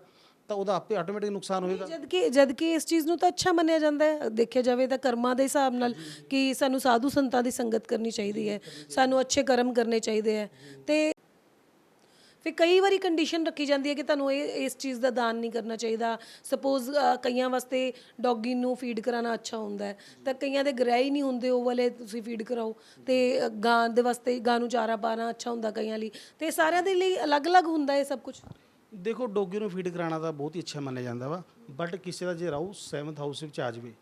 S2: ਤਾਂ ਉਹਦਾ ਆਪੇ ਆਟੋਮੈਟਿਕ ਨੁਕਸਾਨ ਹੋਏਗਾ।
S1: ਜਦ ਕਿ ਜਦ ਕਿ ਇਸ ਚੀਜ਼ ਨੂੰ ਤਾਂ ਅੱਛਾ ਮੰਨਿਆ ਜਾਂਦਾ ਹੈ। ਦੇਖਿਆ ਜਾਵੇ ਤਾਂ ਕਰਮਾਂ ਦੇ ਹਿਸਾਬ ਨਾਲ ਕਿ ਸਾਨੂੰ ਸਾਧੂ ਸੰਤਾਂ ਦੀ ਸੰਗਤ ਕਰਨੀ ਚਾਹੀਦੀ ਹੈ ਸਾਨੂੰ ਅੱਛੇ ਕਰਮ ਕਰਨੇ ਚਾਹੀਦੇ ਹੈ। ਤੇ ਫਿਰ ਕਈ ਵਾਰੀ ਕੰਡੀਸ਼ਨ ਰੱਖੀ ਜਾਂਦੀ ਹੈ ਕਿ ਤੁਹਾਨੂੰ ਇਹ ਇਸ ਚੀਜ਼ ਦਾ ਦਾਨ ਨਹੀਂ ਕਰਨਾ ਚਾਹੀਦਾ। ਸਪੋਜ਼ ਕਈਆਂ ਵਾਸਤੇ ਡੌਗੀ ਨੂੰ ਫੀਡ ਕਰਾਉਣਾ ਅੱਛਾ ਹੁੰਦਾ ਹੈ। ਤਾਂ ਕਈਆਂ ਦੇ ਗ੍ਰਹਿ ਹੀ ਨਹੀਂ ਹੁੰਦੇ ਉਹ ਵਾਲੇ ਤੁਸੀਂ ਫੀਡ ਕਰਾਓ। ਤੇ ਗਾਂ ਦੇ ਵਾਸਤੇ ਗਾਂ ਨੂੰ ਚਾਰਾ ਪਾਣਾ ਅੱਛਾ ਹੁੰਦਾ ਕਈਆਂ ਲਈ। ਤੇ ਸਾਰਿਆਂ ਦੇ ਲਈ ਅਲੱਗ-ਅਲੱਗ ਹੁੰਦਾ ਇਹ ਸਭ ਕੁਝ
S2: ਦੇਖੋ ਡੋਗੀ ਨੂੰ ਫੀਡ ਕਰਾਉਣਾ ਤਾਂ ਬਹੁਤ ਹੀ ਅੱਛਾ ਮੰਨਿਆ ਜਾਂਦਾ ਵਾ ਬਟ ਕਿਸੇ ਦਾ ਜੇ ਰਾਹੂ 7th ਹਾਊਸ ਵਿੱਚ ਆ ਜਾਵੇ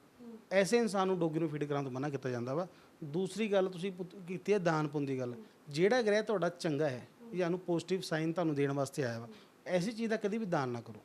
S2: ਐਸੇ ਇਨਸਾਨ ਨੂੰ ਡੋਗੀ ਨੂੰ ਫੀਡ ਕਰਾਉਣ ਤੋਂ ਮਨਾ ਕੀਤਾ ਜਾਂਦਾ ਵਾ। ਦੂਸਰੀ ਗੱਲ ਤੁਸੀਂ ਪੁੱਤ- ਕੀਤੀ ਹੈ ਦਾਨ ਪੁੰਨ ਦੀ ਗੱਲ ਜਿਹੜਾ ਗ੍ਰਹਿ ਤੁਹਾਡਾ ਚੰਗਾ ਹੈ ਜਾਂ ਨੂੰ ਪੋਜ਼ਿਟਿਵ ਸਾਈਨ ਤੁਹਾਨੂੰ ਦੇਣ ਵਾਸਤੇ ਆਇਆ ਵਾ ਐਸੀ ਚੀਜ਼ ਦਾ ਕਦੀ ਵੀ ਦਾਨ ਨਾ ਕਰੋ।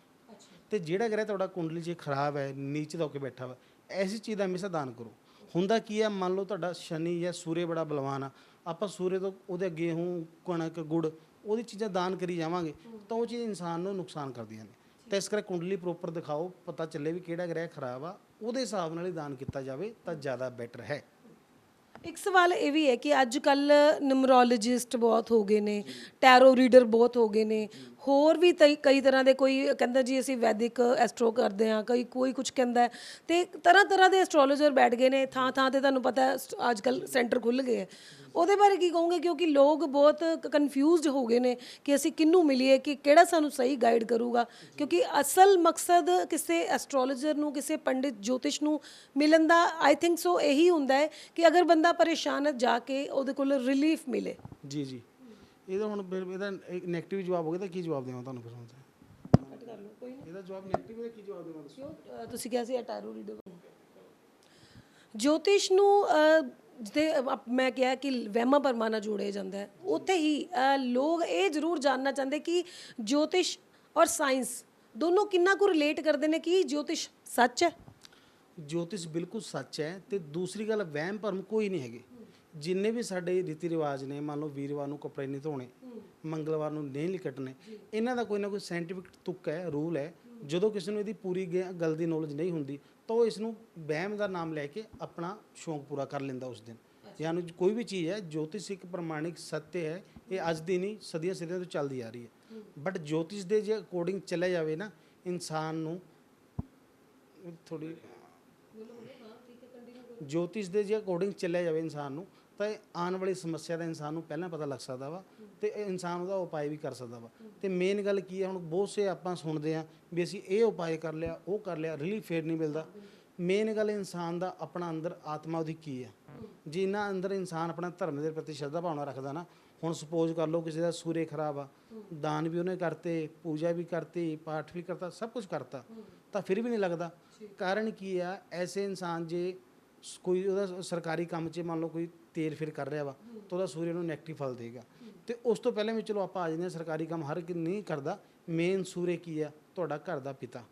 S2: ਤੇ ਜਿਹੜਾ ਗ੍ਰਹਿ ਤੁਹਾਡਾ ਕੁੰਡਲੀ 'ਚ ਖਰਾਬ ਹੈ ਨੀਚ ਦਾ ਹੋ ਕੇ ਬੈਠਾ ਵਾ ਐਸੀ ਚੀਜ਼ ਦਾ ਹਮੇਸ਼ਾ ਦਾਨ ਕਰੋ। ਹੁੰਦਾ ਕੀ ਹੈ ਮੰਨ ਲਓ ਤੁਹਾਡਾ ਸ਼ਨੀ ਜਾਂ ਸੂਰੇ ਬੜਾ ਬਲਵਾਨ ਆ ਆਪਾਂ ਸੂਰੇ ਤੋਂ ਉਹਦੇ ਗੇਹੂੰ ਕਣਕ ਗੁੜ ਉਹਦੀ ਚੀਜ਼ਾਂ ਦਾਨ ਕਰੀ ਜਾਵਾਂਗੇ, ਤਾਂ ਉਹ ਚੀਜ਼ ਇਨਸਾਨ ਨੂੰ ਨੁਕਸਾਨ ਕਰਦੀਆਂ ਨੇ। ਤਾਂ ਇਸ ਕਰਕੇ ਕੁੰਡਲੀ ਪ੍ਰੋਪਰ ਦਿਖਾਓ, ਪਤਾ ਚੱਲੇ ਵੀ ਕਿਹੜਾ ਗ੍ਰਹਿ ਖਰਾਬ ਆ, ਉਹਦੇ ਹਿਸਾਬ ਨਾਲ ਹੀ ਦਾਨ ਕੀਤਾ ਜਾਵੇ ਤਾਂ ਜ਼ਿਆਦਾ ਬੈਟਰ ਹੈ।
S1: ਇੱਕ ਸਵਾਲ ਇਹ ਵੀ ਹੈ ਕਿ ਅੱਜ ਕੱਲ ਨਮਰੋਲੋਜਿਸਟ ਬਹੁਤ ਹੋ ਗਏ ਨੇ ਟੈਰੋ ਰੀਡਰ ਬਹੁਤ ਹੋ ਗਏ ਨੇ ਹੋਰ ਵੀ ਤਈ- ਕਈ ਤਰ੍ਹਾਂ ਦੇ ਕੋਈ ਕਹਿੰਦਾ ਜੀ ਅਸੀਂ ਵੈਦਿਕ ਐਸਟ੍ਰੋ ਕਰਦੇ ਹਾਂ, ਕਈ ਕੋਈ ਕੁਝ ਕਹਿੰਦਾ ਹੈ। ਤੇ ਤਰ੍ਹਾਂ ਤਰ੍ਹਾਂ ਦੇ ਐਸਟ੍ਰੋਲੋਜਰ ਬੈਠ ਗਏ ਨੇ ਥਾਂ ਥਾਂ ਤੇ ਤੁਹਾਨੂੰ ਪਤਾ ਅੱਜ ਕੱਲ ਸੈਂਟਰ ਖੁੱਲ ਗਏ ਹੈ। ਉਹਦੇ ਬਾਰੇ ਕੀ ਕਹੋਗੇ? ਕਿਉਂਕਿ ਲੋਕ ਬਹੁਤ ਕਨਫਿਊਜ਼ਡ ਹੋ ਗਏ ਨੇ ਕਿ ਅਸੀਂ ਕਿਹਨੂੰ ਮਿਲੀਏ, ਕਿ ਕਿਹੜਾ ਸਾਨੂੰ ਸਹੀ ਗਾਈਡ ਕਰੂਗਾ? ਕਿਉਂਕਿ ਅਸਲ ਮਕਸਦ ਕਿਸੇ ਐਸਟ੍ਰੋਲੋਜਰ ਨੂੰ, ਕਿਸੇ ਪੰਡਿਤ ਜੋਤਿਸ਼ ਨੂੰ ਮਿਲਣ ਦਾ ਆਈ ਥਿੰਕ ਸੋ ਇਹੀ ਹੁੰਦਾ ਹੈ ਕਿ ਅਗਰ ਬੰਦਾ ਪਰੇਸ਼ਾਨ ਹੈ, ਜਾ ਕੇ ਉਹਦੇ ਕੋਲ ਰਿਲੀਫ ਮਿਲੇ।
S2: ਜੀ ਜੀ। ਇਹਦਾ ਹੁਣ ਫਿਰ ਇਹਦਾ ਨੈਗੇਟਿਵ ਜਵਾਬ ਹੋ ਗਿਆ ਤਾਂ ਕੀ ਜਵਾਬ ਦੇਵਾਂ ਤੁਹਾਨੂੰ ਫਿਰ ਹੁਣ
S1: ਕੱਟ ਕਰ ਲਓ ਕੋਈ
S2: ਇਹਦਾ ਜਵਾਬ ਨੈਗੇਟਿਵ ਹੈ ਕੀ ਜਵਾਬ ਦੇਵਾਂ ਦੱਸੋ?
S1: ਕਿਉਂ ਤੁਸੀਂ ਕਿਹਾ ਸੀ ਟੈਰੋ ਰੀਡਰ ਜੋਤਿਸ਼ ਨੂੰ ਜਿੱਥੇ ਮੈਂ ਕਿਹਾ ਕਿ ਵਹਿਮਾਂ ਭਰਮਾਂ ਨਾਲ ਜੋੜਿਆ ਜਾਂਦਾ ਹੈ। ਉੱਥੇ ਹੀ ਲੋਕ ਇਹ ਜ਼ਰੂਰ ਜਾਣਨਾ ਚਾਹੁੰਦੇ ਕਿ ਜੋਤਿਸ਼ ਔਰ ਸਾਇੰਸ ਦੋਨੋਂ ਕਿੰਨਾ ਕੁ ਰਿਲੇਟ ਕਰਦੇ ਨੇ ਕਿ ਜੋਤਿਸ਼ ਸੱਚ ਹੈ?
S2: ਜੋਤਿਸ਼ ਬਿਲਕੁਲ ਸੱਚ ਹੈ ਤੇ ਦੂਸਰੀ ਗੱਲ ਵਹਿਮ ਭਰਮ ਕੋਈ ਨਹੀਂ ਹੈਗੇ। ਜਿੰਨੇ ਵੀ ਸਾਡੇ ਰੀਤੀ ਰਿਵਾਜ ਨੇ ਮੰਨ ਲਓ ਵੀਰਵਾਰ ਨੂੰ ਕੱਪੜੇ ਨਹੀਂ ਧੋਣੇ ਮੰਗਲਵਾਰ ਨੂੰ ਨਹੀਂ ਲਿਕਟਣੇ ਇਹਨਾਂ ਦਾ ਕੋਈ ਨਾ ਕੋਈ ਸਾਇੰਟਿਫਿਕ ਤੁਕ ਹੈ ਰੂਲ ਹੈ। ਜਦੋਂ ਕਿਸੇ ਨੂੰ ਇਹਦੀ ਪੂਰੀ ਗੱਲ ਦੀ ਨੌਲੇਜ ਨਹੀਂ ਹੁੰਦੀ ਤਾਂ ਉਹ ਇਸ ਨੂੰ ਵਹਿਮ ਦਾ ਨਾਮ ਲੈ ਕੇ ਆਪਣਾ ਸ਼ੌਂਕ ਪੂਰਾ ਕਰ ਲੈਂਦਾ ਉਸ ਦਿਨ। ਯਾਨੀ ਕੋਈ ਵੀ ਚੀਜ਼ ਹੈ ਜੋਤਿਸ਼ ਇੱਕ ਪ੍ਰਮਾਣਿਕ ਸੱਤਯ ਹੈ ਇਹ ਅੱਜ ਦੀ ਨਹੀਂ ਸਦੀਆਂ ਸਦੀਆਂ ਤੋਂ ਚੱਲਦੀ ਆ ਰਹੀ ਹੈ। ਬਟ ਜੋਤਿਸ਼ ਦੇ ਜੇ ਅਕੋਰਡਿੰਗ ਚੱਲਿਆ ਜਾਵੇ ਨਾ ਇਨਸਾਨ ਨੂੰ ਥੋੜੀ ਜੋਤਿਸ਼ ਦੇ ਜੇ ਅਕੋਰਡਿੰਗ ਚੱਲਿਆ ਜਾਵੇ ਇਨਸਾਨ ਨੂੰ ਤਾਂ ਇਹ ਆਉਣ ਵਾਲੀ ਸਮੱਸਿਆ ਦਾ ਇਨਸਾਨ ਨੂੰ ਪਹਿਲਾਂ ਪਤਾ ਲੱਗ ਸਕਦਾ ਵਾ ਤੇ ਇਹ ਇਨਸਾਨ ਉਹਦਾ ਉਪਾਅ ਵੀ ਕਰ ਸਕਦਾ ਵਾ। ਤੇ ਮੇਨ ਗੱਲ ਕੀ ਹੈ ਹੁਣ ਬਹੁਤ ਸੇ ਆਪਾਂ ਸੁਣਦੇ ਆ ਵੀ ਅਸੀਂ ਇਹ ਉਪਾਅ ਕਰ ਲਿਆ ਉਹ ਕਰ ਲਿਆ ਰਿਲੀਫ ਫੇਰ ਨਹੀਂ ਮਿਲਦਾ। ਮੇਨ ਗੱਲ ਇਨਸਾਨ ਦਾ ਆਪਣਾ ਅੰਦਰ ਆਤਮਾ ਉਹਦੀ ਕੀ ਹੈ? ਜਿੰਨਾ ਅੰਦਰ ਇਨਸਾਨ ਆਪਣਾ ਧਰਮ ਦੇ ਪ੍ਰਤੀ ਸ਼ਰਧਾ ਭਾਵਨਾ ਰੱਖਦਾ ਨਾ ਹੁਣ ਸਪੋਜ਼ ਕਰ ਲਓ ਕਿਸੇ ਦਾ ਸੂਰੇ ਖਰਾਬ ਆ ਦਾਨ ਵੀ ਉਹਨੇ ਕਰਤੇ ਪੂਜਾ ਵੀ ਕਰਤੀ ਪਾਠ ਵੀ ਕਰਤਾ ਸਭ ਕੁਝ ਕਰਤਾ ਤਾਂ ਫਿਰ ਵੀ ਨਹੀਂ ਲੱਗਦਾ। ਕਾਰਨ ਕੀ ਆ ਐਸੇ ਇਨਸਾਨ ਜੇ ਕੋਈ ਉਹਦਾ ਸਰਕਾਰੀ ਕੰਮ 'ਚ ਮੰਨ ਲਓ ਕੋਈ ਤੇਰ ਫਿਰ ਕਰ ਰਿਹਾ ਵਾ ਤਾਂ ਉਹਦਾ ਸੂਰਜ ਨੂੰ ਨੈਗੇਟਿਵ ਫਲ ਦੇਗਾ। ਤੇ ਉਸ ਤੋਂ ਪਹਿਲਾਂ ਵੀ ਚਲੋ ਆਪਾਂ ਆ ਜਾਂਦੇ ਹਾਂ ਸਰਕਾਰੀ ਕੰਮ ਹਰ ਇੱਕ ਨਹੀਂ ਕਰਦਾ। ਮੇਨ ਸੂਰਜ ਕੀ ਆ? ਤੁਹਾਡਾ ਘਰ ਦਾ ਪਿਤਾ।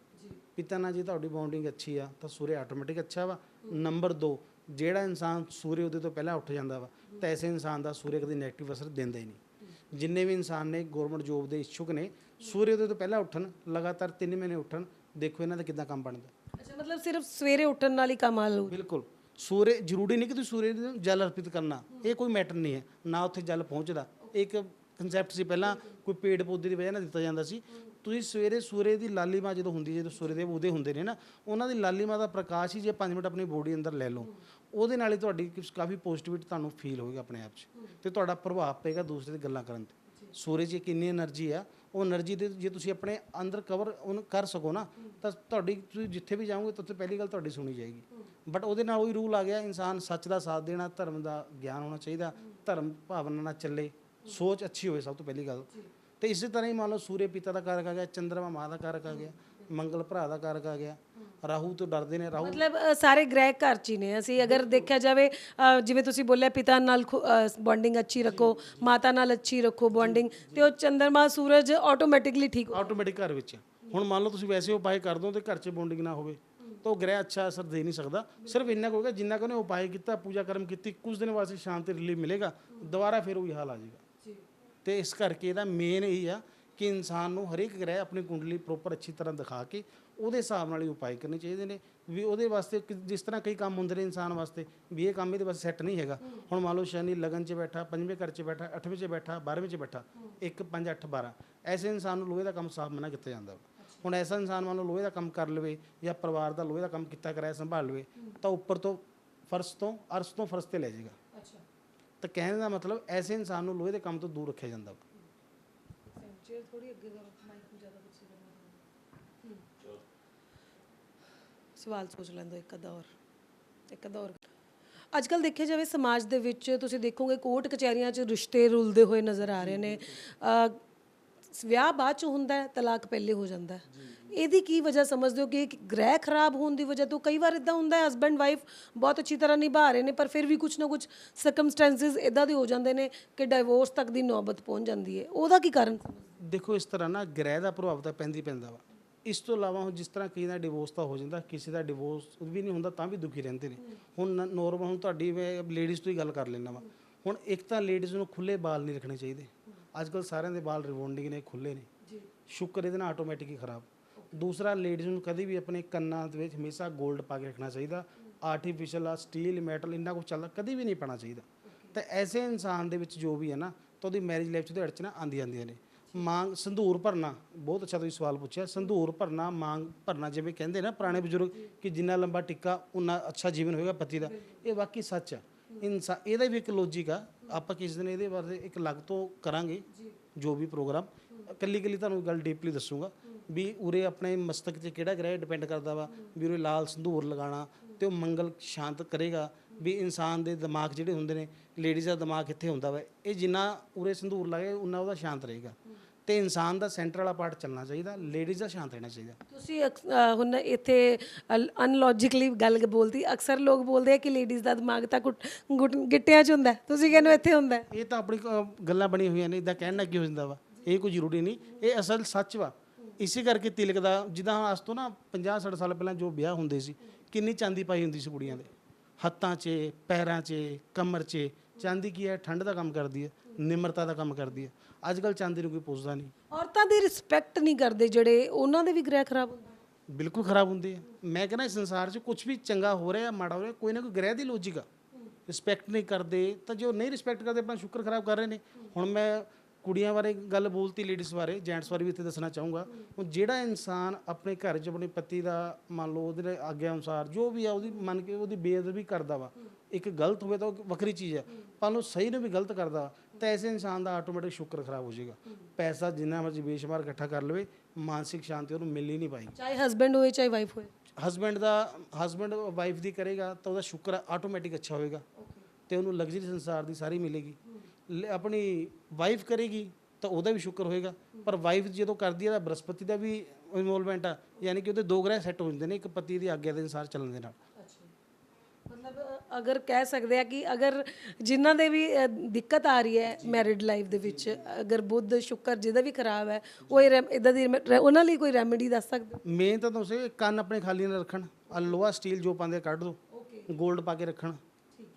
S2: ਪਿਤਾ ਨਾਲ ਜੇ ਤੁਹਾਡੀ ਬੌਂਡਿੰਗ ਅੱਛੀ ਆ ਤਾਂ ਸੂਰਜ ਆਟੋਮੈਟਿਕ ਅੱਛਾ ਵਾ। ਨੰਬਰ 2 ਜਿਹੜਾ ਇਨਸਾਨ ਸੂਰਜ ਉਹਦੇ ਤੋਂ ਪਹਿਲਾਂ ਉੱਠ ਜਾਂਦਾ ਵਾ ਤਾਂ ਐਸੇ ਇਨਸਾਨ ਦਾ ਸੂਰਜ ਕਦੇ ਨੈਗੇਟਿਵ ਅਸਰ ਦਿੰਦਾ ਹੀ ਨਹੀਂ। ਜਿੰਨੇ ਵੀ ਇਨਸਾਨ ਨੇ ਗਵਰਨਮੈਂਟ ਜੋਬ ਦੇ ਇੱਛੁਕ ਨੇ ਸੂਰਜ ਉਹਦੇ ਤੋਂ ਪਹਿਲਾਂ ਉੱਠਣ ਲਗਾਤਾਰ 3 ਮਹੀਨੇ ਉੱਠਣ ਦੇਖੋ ਇਹਨਾਂ ਦਾ ਕਿੱਦਾਂ ਕੰਮ ਬਣਦਾ।
S1: ਅੱਛਾ ਮਤਲਬ ਸਿਰਫ ਸਵੇਰੇ ਉੱਠਣ ਨਾਲ ਹੀ ਕੰਮ ਹੱਲ ਹੋ
S2: ਬਿਲਕੁਲ। ਸੂਰਜ ਜ਼ਰੂਰੀ ਨਹੀਂ ਕਿ ਤੁਸੀਂ ਸੂਰਜ ਨੂੰ ਜਲ ਅਰਪਿਤ ਕਰਨਾ। ਇਹ ਕੋਈ ਮੈਟਰ ਨਹੀਂ ਹੈ। ਨਾ ਉੱਥੇ ਜਲ ਪਹੁੰਚਦਾ। ਇੱਕ ਕਨਸੈਪਟ ਸੀ ਪਹਿਲਾਂ ਕੋਈ ਪੇੜ ਪੌਦੇ ਦੀ ਵਜ੍ਹਾ ਨਾਲ ਦਿੱਤਾ ਜਾਂਦਾ ਸੀ। ਤੁਸੀਂ ਸਵੇਰੇ ਸੂਰਜ ਦੀ ਲਾਲੀਮਾ ਜਦੋਂ ਹੁੰਦੀ ਜਦੋਂ ਸੂਰਜ ਦੇ ਉਹਦੇ ਹੁੰਦੇ ਨੇ ਨਾ, ਉਹਨਾਂ ਦੀ ਲਾਲੀਮਾ ਦਾ ਪ੍ਰਕਾਸ਼ ਹੀ ਜੇ 5 ਮਿੰਟ ਆਪਣੀ ਬੋਡੀ ਅੰਦਰ ਲੈ ਲਓ, ਉਹਦੇ ਨਾਲ ਹੀ ਤੁਹਾਡੀ ਕਾਫੀ ਪੋਜ਼ਿਟਿਵਿਟੀ ਤੁਹਾਨੂੰ ਫੀਲ ਹੋਏਗਾ ਆਪਣੇ ਆਪ 'ਚ ਤੇ ਤੁਹਾਡਾ ਪ੍ਰਭਾਵ ਪਏਗਾ ਦੂਸਰੇ ਦੀ ਗੱਲਾਂ ਕਰਨ ਤੇ। ਸੂਰਜ ਇੱਕ ਕਿੰਨੀ એનર્ਜੀ ਆ ਉਹ એનર્ਜੀ ਦੇ ਜੇ ਤੁਸੀਂ ਆਪਣੇ ਅੰਦਰ ਕਵਰ ਉਹਨੂੰ ਕਰ ਸਕੋ ਨਾ ਤਾਂ ਤੁਹਾਡੀ ਤੁਸੀਂ ਜਿੱਥੇ ਵੀ ਜਾਓਗੇ ਉੱਥੇ ਪਹਿਲੀ ਗੱਲ ਤੁਹਾਡੀ ਸੁਣੀ ਜਾਏਗੀ। ਬਟ ਉਹਦੇ ਨਾਲ ਉਹੀ ਰੂਲ ਆ ਗਿਆ ਇਨਸਾਨ ਸੱਚ ਦਾ ਸਾਥ ਦੇਣਾ ਧਰਮ ਦਾ ਗਿਆਨ ਹੋਣਾ ਚਾਹੀਦਾ ਧਰਮ ਭਾਵਨਾ ਨਾਲ ਚੱਲੇ ਸੋਚ ਅੱਛੀ ਹੋਵੇ ਸਭ ਤੋਂ ਪਹਿਲੀ ਗੱਲ। ਤੇ ਇਸੇ ਤਰ੍ਹਾਂ ਹੀ ਮੰਨ ਲਓ ਸੂਰਯ ਪਿਤਾ ਦਾ ਕਾਰਕ ਆ ਗਿਆ ਚੰਦਰਮਾ ਮਾਂ ਦਾ ਕਾਰਕ ਆ ਗਿਆ ਮੰਗਲ ਭਰਾ ਦਾ ਕਾਰਕ ਆ ਗਿਆ। ਰਾਹੂ ਤੋਂ ਡਰਦੇ ਨੇ ਰਾਹੂ
S1: ਮਤਲਬ ਅ, ਸਾਰੇ ਗ੍ਰਹਿ ਘਰ ਚ ਹੀ ਨੇ। ਅਸੀਂ ਅਗਰ ਦੇਖਿਆ ਜਾਵੇ ਅ, ਜਿਵੇਂ ਤੁਸੀਂ ਬੋਲਿਆ ਪਿਤਾ ਨਾਲ ਬੌਂਡਿੰਗ ਅੱਛੀ ਰੱਖੋ ਮਾਤਾ ਨਾਲ ਅੱਛੀ ਰੱਖੋ ਬੌਂਡਿੰਗ ਤੇ ਉਹ ਚੰਦਰਮਾ ਸੂਰਜ ਆਟੋਮੈਟਿਕਲੀ ਠੀਕ ਹੋ
S2: ਆਟੋਮੈਟਿਕ ਘਰ ਵਿੱਚ। ਹੁਣ ਮੰਨ ਲਓ ਤੁਸੀਂ ਵੈਸੇ ਉਪਾਅ ਕਰ ਦੋ ਤੇ ਘਰ 'ਚ ਬੌਂਡਿੰਗ ਨਾ ਹੋਵੇ ਤਾਂ ਉਹ ਗ੍ਰਹਿ ਅੱਛਾ ਅਸਰ ਦੇ ਨਹੀਂ ਸਕਦਾ। ਸਿਰਫ ਇੰਨਾ ਕੁ ਹੋਗਾ ਜਿੰਨਾ ਕੁ ਉਹਨੇ ਉਪਾਅ ਕੀਤਾ ਪੂਜਾ ਕਰਮ ਕੀਤੀ ਕੁਝ ਦਿਨ ਵਾਸਤੇ ਸ਼ਾਂਤੀ ਰਿਲੀਫ ਮਿਲੇਗਾ ਦੁਬਾਰਾ ਫਿਰ ਉਹੀ ਹਾਲ ਆ ਜਾਏਗਾ। ਤੇ ਇਸ ਕਰਕੇ ਇਹਦਾ ਮੇਨ ਇਹੀ ਆ ਕਿ ਇਨਸਾਨ ਨੂੰ ਹਰੇਕ ਗ੍ਰਹਿ ਆਪਣੀ ਕੁੰਡਲੀ ਪ੍ਰੋਪਰ ਅੱਛੀ ਤਰ੍ਹਾਂ ਦਿਖਾ ਕੇ ਉਹਦੇ ਹਿਸਾਬ ਨਾਲ ਹੀ ਉਪਾਅ ਕਰਨੇ ਚਾਹੀਦੇ ਨੇ। ਵੀ ਉਹਦੇ ਵਾਸਤੇ ਕਿ- ਜਿਸ ਤਰ੍ਹਾਂ ਕਈ ਕੰਮ ਹੁੰਦੇ ਨੇ ਇਨਸਾਨ ਵਾਸਤੇ ਵੀ ਇਹ ਕੰਮ ਇਹਦੇ ਵਾਸਤੇ ਸੈੱਟ ਨਹੀਂ ਹੈਗਾ। ਹੁਣ ਮੰਨ ਲਓ ਸ਼ਨੀ ਲਗਨ 'ਚ ਬੈਠਾ ਪੰਜਵੇਂ ਘਰ 'ਚ ਬੈਠਾ ਅੱਠਵੇਂ 'ਚ ਬੈਠਾ ਬਾਰ੍ਹਵੇਂ 'ਚ ਬੈਠਾ 1 5 8 12 ਐਸੇ ਇਨਸਾਨ ਨੂੰ ਲੋਹੇ ਦਾ ਕੰਮ ਸਾਫ਼ ਮਨਾ ਕੀਤਾ ਜਾਂਦਾ। ਹੁਣ ਐਸਾ ਇਨਸਾਨ ਮੰਨ ਲਓ ਲੋਹੇ ਦਾ ਕੰਮ ਕਰ ਲਵੇ ਜਾਂ ਪਰਿਵਾਰ ਦਾ ਲੋਹੇ ਦਾ ਕੰਮ ਕੀਤਾ ਕਰਾਇਆ ਸੰਭਾਲ ਲਵੇ ਤਾਂ ਉੱਪਰ ਤੋਂ ਫਰਸ਼ ਤੋਂ ਅਰਸ਼ ਤੋਂ ਫਰਸ਼ ਤੇ ਲੈ ਜਾਏਗਾ।
S1: ਅੱਛਾ।
S2: ਤਾਂ ਕਹਿਣ ਦਾ ਮਤਲਬ ਐਸੇ ਇਨਸਾਨ ਨੂੰ ਲੋਹੇ ਦੇ ਕੰਮ ਤੋਂ ਦੂਰ ਰੱਖਿਆ ਜਾਂਦਾ। ਵਾ
S1: ਚੇਅਰ ਥੋੜੀ ਅੱਗੇ ਕਰੋ ਮਾਈਕ ਨੂੰ ਜ਼ਿਆਦਾ ਪਿੱਛੇ ਕਰੋ ਸਵਾਲ ਸੋਚ ਲੈਂਦੋ ਇੱਕ ਅੱਧਾ ਹੋਰ। ਇੱਕ ਅੱਧਾ ਹੋਰ। ਅੱਜ ਕੱਲ ਦੇਖਿਆ ਜਾਵੇ ਸਮਾਜ ਦੇ ਵਿੱਚ ਤੁਸੀਂ ਦੇਖੋਗੇ ਕੋਰਟ ਕਚਹਿਰੀਆਂ 'ਚ ਰਿਸ਼ਤੇ ਰੁਲਦੇ ਹੋਏ ਨਜ਼ਰ ਆ ਰਹੇ ਨੇ। ਵਿਆਹ ਬਾਅਦ 'ਚ ਹੁੰਦਾ ਹੈ, ਤਲਾਕ ਪਹਿਲੇ ਹੋ ਜਾਂਦਾ ਹੈ। ਇਹਦੀ ਕੀ ਵਜ੍ਹਾ ਸਮਝਦੇ ਹੋ ਕਿ ਗ੍ਰਹਿ ਖਰਾਬ ਹੋਣ ਦੀ ਵਜ੍ਹਾ ਤੋਂ ਕਈ ਵਾਰ ਇਦਾਂ ਹੁੰਦਾ ਹੈ ਹਸਬੰਡ ਵਾਈਫ ਬਹੁਤ ਅੱਛੀ ਤਰ੍ਹਾਂ ਨਿਭਾ ਰਹੇ ਨੇ, ਪਰ ਫਿਰ ਵੀ ਕੁਝ ਨਾ ਕੁਝ ਸਰਕਮਸਟੈਂਸਸ ਇਦਾਂ ਦੇ ਹੋ ਜਾਂਦੇ ਨੇ ਕਿ ਡਿਵੋਰਸ ਤੱਕ ਦੀ ਨੌਬਤ ਪਹੁੰਚ ਜਾਂਦੀ ਹੈ। ਉਹਦਾ ਕੀ ਕਾਰਨ
S2: ਦੇਖੋ, ਇਸ ਤਰ੍ਹਾਂ ਨਾ ਗ੍ਰਹਿ ਦਾ ਪ੍ਰਭਾਵ ਤਾਂ ਪੈਂਦੀ ਪੈਂਦਾ ਵਾ। ਇਸ ਤੋਂ ਇਲਾਵਾ ਹੁਣ ਜਿਸ ਤਰ੍ਹਾਂ ਕਈ ਦਾ ਡਿਵੋਰਸ ਤਾਂ ਹੋ ਜਾਂਦਾ, ਕਿਸੇ ਦਾ ਡਿਵੋਰਸ ਵੀ ਨਹੀਂ ਹੁੰਦਾ ਤਾਂ ਵੀ ਦੁਖੀ ਰਹਿੰਦੇ ਨੇ। ਹੁਣ ਨੋਰਮਲ ਹੁਣ ਤੁਹਾਡੀ ਮੈਂ ਲੇਡੀਜ਼ ਤੋਂ ਹੀ ਗੱਲ ਕਰ ਲੈਣਾ ਵਾ। ਹੁਣ ਇੱਕ ਤਾਂ ਲੇਡੀਜ਼ ਨੂੰ ਖੁੱਲੇ ਬਾਲ ਨਹੀਂ ਰੱਖਣੇ ਚਾਹੀਦੇ। ਅੱਜ ਕੱਲ ਸਾਰਿਆਂ ਦੇ ਵਾਲ ਰਿਬੌਂਡਿੰਗ ਨੇ ਖੁੱਲੇ ਨੇ।
S1: ਜੀ।
S2: ਸ਼ੁਕਰ ਇਹਦੇ ਨਾਲ ਆਟੋਮੈਟਿਕ ਹੀ ਖਰਾਬ। ਦੂਸਰਾ ਲੇਡੀਜ਼ ਨੂੰ ਕਦੇ ਵੀ ਆਪਣੇ ਕੰਨਾਂ ਦੇ ਵਿੱਚ ਹਮੇਸ਼ਾ 골ਡ ਪਾ ਕੇ ਰੱਖਣਾ ਚਾਹੀਦਾ। ਆਰਟੀਫੀਸ਼ੀਅਲ ਆ ਸਟੀਲ ਮੈਟਲ ਇੰਨਾ ਕੁਝ ਚੱਲਦਾ ਕਦੇ ਵੀ ਨਹੀਂ ਪਾਣਾ ਚਾਹੀਦਾ। ਤੇ ਐਸੇ ਇਨਸਾਨ ਦੇ ਵਿੱਚ ਜੋ ਵੀ ਹੈ ਨਾ ਤਾਂ ਉਹਦੀ ਮੈਰਿਜ ਲਾਈਫ 'ਚ ਉਹਦੇ ਅੜਚਣਾ ਆਉਂਦੀਆਂ ਆਉਂਦੀਆਂ ਨੇ। ਮੰਗ ਸੰਧੂਰ ਭਰਨਾ ਬਹੁਤ ਅੱਛਾ ਤੁਸੀਂ ਸਵਾਲ ਪੁੱਛਿਆ। ਸੰਧੂਰ ਭਰਨਾ ਮੰਗ ਭਰਨਾ ਜਿਵੇਂ ਕਹਿੰਦੇ ਨਾ ਪੁਰਾਣੇ ਬਜ਼ੁਰਗ ਕਿ ਜਿੰਨਾ ਲੰਬਾ ਟਿੱਕਾ ਉਨਾ ਅੱਛਾ ਜੀਵਨ ਹੋਏਗਾ ਪਤੀ ਦਾ। ਇਹ ਵਾਕਈ ਸੱਚ ਆ। ਇਨਸਾ ਇਹਦਾ ਵੀ ਇੱਕ ਲੌਜੀਕ ਆ। ਆਪਾਂ ਕਿਸੇ ਦਿਨ ਇਹਦੇ ਬਾਰੇ ਇੱਕ ਅਲੱਗ ਤੋਂ ਕਰਾਂਗੇ ਜੋ। ਵੀ ਪ੍ਰੋਗਰਾਮ ਕੱਲੀ ਕੱਲੀ ਤੁਹਾਨੂੰ ਗੱਲ ਡੀਪਲੀ ਦੱਸੂਗਾ ਵੀ ਉਰੇ ਆਪਣੇ ਮਸਤਕ 'ਤੇ ਕਿਹੜਾ ਗ੍ਰਹਿ ਡਿਪੈਂਡ ਕਰਦਾ ਵਾ ਵੀ ਉਰੇ ਲਾਲ ਸੰਧੂਰ ਲਗਾਉਣਾ ਤੇ ਉਹ ਮੰਗਲ ਸ਼ਾਂਤ ਕਰੇਗਾ ਵੀ ਇਨਸਾਨ ਦੇ ਦਿਮਾਗ ਜਿਹੜੇ ਹੁੰਦੇ ਨੇ ਲੇਡੀਜ਼ ਦਾ ਦਿਮਾਗ ਕਿੱਥੇ ਹੁੰਦਾ ਵਾ। ਇਹ ਜਿੰਨਾ ਉਰੇ ਸੰਧੂਰ ਲਾਗੇ ਉਨਾ ਉਹਦਾ ਸ਼ਾਂਤ ਰਹੇਗਾ। ਤੇ ਇਨਸਾਨ ਦਾ ਸੈਂਟਰ ਵਾਲਾ ਪਾਰਟ ਚੱਲਣਾ ਚਾਹੀਦਾ ਲੇਡੀਜ਼ ਦਾ ਸ਼ਾਂਤ ਰਹਿਣਾ ਚਾਹੀਦਾ
S1: ਤੁਸੀਂ ਅਕਸ- ਅ, ਹੁਣ ਇੱਥੇ ਅਨਲੌਜੀਕਲੀ ਗੱਲ ਬੋਲਦੀ ਅਕਸਰ ਲੋਕ ਬੋਲਦੇ ਆ ਕਿ ਲੇਡੀਜ਼ ਦਾ ਦਿਮਾਗ ਤਾਂ ਗੁੱਟ- ਗੁੱਟ- ਗਿੱਟਿਆਂ 'ਚ ਹੁੰਦਾ ਹੈ। ਤੁਸੀਂ ਕਹਿੰਦੇ ਹੋ ਇੱਥੇ ਹੁੰਦਾ ਹੈ।
S2: ਇਹ ਤਾਂ ਆਪਣੀ ਗੱਲਾਂ ਬਣੀਆਂ ਹੋਈਆਂ ਨੇ ਇਦਾਂ ਕਹਿਣ ਨਾਲ ਕੀ ਹੋ ਜਾਂਦਾ ਵਾ ਇਹ ਕੋਈ ਜ਼ਰੂਰੀ ਨਹੀਂ ਇਹ ਅਸਲ ਸੱਚ ਵਾ ਇਸੇ ਕਰਕੇ ਤਿਲਕ ਦਾ ਜਿੱਦਾਂ ਹੁਣ ਅੱਜ ਤੋਂ ਨਾ 50 60 ਸਾਲ ਪਹਿਲਾਂ ਜੋ ਵਿਆਹ ਹੁੰਦੇ ਸੀ ਕਿੰਨੀ ਚਾਂਦੀ ਪਾਈ ਹੁੰਦੀ ਸੀ ਕੁੜੀਆਂ ਦੇ ਹੱਥਾਂ 'ਚ ਪੈਰਾਂ 'ਚ ਕਮਰ 'ਚ ਚਾਂਦੀ ਕੀ ਹੈ ਠੰਡ ਦਾ ਕੰਮ ਕਰਦੀ ਹੈ ਨਿਮਰਤਾ ਦਾ ਕੰਮ ਕਰਦੀ ਹੈ। ਅੱਜ ਕੱਲ ਚਾਂਦੀ ਨੂੰ ਕੋਈ ਪੁੱਛਦਾ ਨਹੀਂ।
S1: ਔਰਤਾਂ ਦੀ ਰਿਸਪੈਕਟ ਨਹੀਂ ਕਰਦੇ ਜਿਹੜੇ ਉਹਨਾਂ ਦੇ ਵੀ ਗ੍ਰਹਿ ਖਰਾਬ ਹੁੰਦਾ
S2: ਬਿਲਕੁਲ ਖਰਾਬ ਹੁੰਦੀ ਹੈ ਮੈਂ ਕਹਿੰਦਾ ਇਸ ਸੰਸਾਰ 'ਚ ਕੁਝ ਵੀ ਚੰਗਾ ਹੋ ਰਿਹਾ ਮਾੜਾ ਹੋ ਰਿਹਾ ਕੋਈ ਨਾ ਕੋਈ ਗ੍ਰਹਿ ਦੀ ਲੌਜੀਕ ਆ। ਰਿਸਪੈਕਟ ਨਹੀਂ ਕਰਦੇ ਤਾਂ ਜੋ ਨਹੀਂ ਰਿਸਪੈਕਟ ਕਰਦੇ ਆਪਣਾ ਸ਼ੁਕਰ ਖਰਾਬ ਕਰ ਰਹੇ ਨੇ। ਹੁਣ ਮੈਂ ਕੁੜੀਆਂ ਬਾਰੇ ਗੱਲ ਬੋਲਤੀ ਲੇਡੀਜ਼ ਬਾਰੇ ਜੈਂਟਸ ਬਾਰੇ ਵੀ ਇੱਥੇ ਦੱਸਣਾ ਚਾਹੂੰਗਾ। ਹੁਣ ਜਿਹੜਾ ਇਨਸਾਨ ਆਪਣੇ ਘਰ 'ਚ ਆਪਣੇ ਪਤੀ ਦਾ ਮੰਨ ਲਓ ਉਹਦੇ ਆਗਿਆ ਅਨੁਸਾਰ ਜੋ ਵੀ ਆ ਉਹਦੀ ਮੰਨ ਕੇ ਉਹਦੀ ਬੇਅਦਬੀ ਕਰਦਾ ਵਾ। ਇੱਕ ਗਲਤ ਹੋਵੇ ਤਾਂ ਉਹ ਵੱਖਰੀ ਚੀਜ਼ ਹੈ। ਪਰ ਉਹ ਸਹੀ ਨੂੰ ਵੀ ਗਲਤ ਕਰਦਾ। ਤਾਂ ਐਸੇ ਇਨਸਾਨ ਦਾ ਆਟੋਮੈਟਿਕ ਸ਼ੁਕਰ ਖਰਾਬ ਹੋ ਜਾਏਗਾ। ਪੈਸਾ ਜਿੰਨਾ ਮਰਜ਼ੀ ਬੇਸ਼ੁਮਾਰ ਇਕੱਠਾ ਕਰ ਲਵੇ ਮਾਨਸਿਕ ਸ਼ਾਂਤੀ ਉਹਨੂੰ ਮਿਲ ਹੀ ਨਹੀਂ ਪਾਏਗੀ।
S1: ਚਾਹੇ ਹਸਬੈਂਡ ਹੋਏ ਚਾਹੇ ਵਾਈਫ ਹੋਏ।
S2: ਹਸਬੈਂਡ ਦਾ ਹਸਬੈਂਡ ਵਾਈਫ ਦੀ ਕਰੇਗਾ ਤਾਂ ਉਹਦਾ ਸ਼ੁਕਰ ਆਟੋਮੈਟਿਕ ਅੱਛਾ ਹੋਏਗਾ। ਤੇ ਉਹਨੂੰ ਲਗਜ਼ਰੀ ਸੰਸਾਰ ਦੀ ਸਾਰੀ ਮਿਲੇਗੀ। ਆਪਣੀ ਵਾਈਫ ਕਰੇਗੀ ਤਾਂ ਉਹਦਾ ਵੀ ਸ਼ੁਕਰ ਹੋਏਗਾ। ਪਰ ਵਾਈਫ ਜਦੋਂ ਕਰਦੀ ਹੈ ਤਾਂ ਬ੍ਰਹਸਪਤੀ ਦਾ ਵੀ ਇਨਵੋਲਵਮੈਂਟ ਆ। ਯਾਨੀ ਕਿ ਉਹਦੇ ਦੋ ਗ੍ਰਹਿ ਸੈੱਟ ਹੋ ਜਾਂਦੇ ਨੇ ਇੱਕ ਪਤੀ ਦੀ ਆਗਿਆ ਦੇ ਅਨੁਸਾਰ ਚੱਲਣ ਦੇ ਨਾਲ।
S1: ਅਗਰ ਕਹਿ ਸਕਦੇ ਆ ਕਿ ਅਗਰ ਜਿਨ੍ਹਾਂ ਦੇ ਵੀ ਦਿੱਕਤ ਆ ਰਹੀ ਹੈ ਮੈਰਿਡ ਲਾਈਫ ਦੇ ਵਿੱਚ ਅਗਰ ਬੁੱਧ ਸ਼ੁਕਰ ਜਿਹਦਾ ਵੀ ਖਰਾਬ ਹੈ ਉਹ ਇਦਾਂ ਦੀ ਉਹਨਾਂ ਲਈ ਕੋਈ ਰੈਮੇਡੀ ਦੱਸ ਸਕਦੇ
S2: ਮੇਨ ਤਾਂ ਤੁਸੀਂ ਕੰਨ ਆਪਣੇ ਖਾਲੀ ਨਾ ਰੱਖਣ ਆ ਲੋਹਾ ਸਟੀਲ ਜੋ ਪਾਉਂਦੇ ਕੱਢ ਦੋ 골ਡ ਪਾ ਕੇ ਰੱਖਣ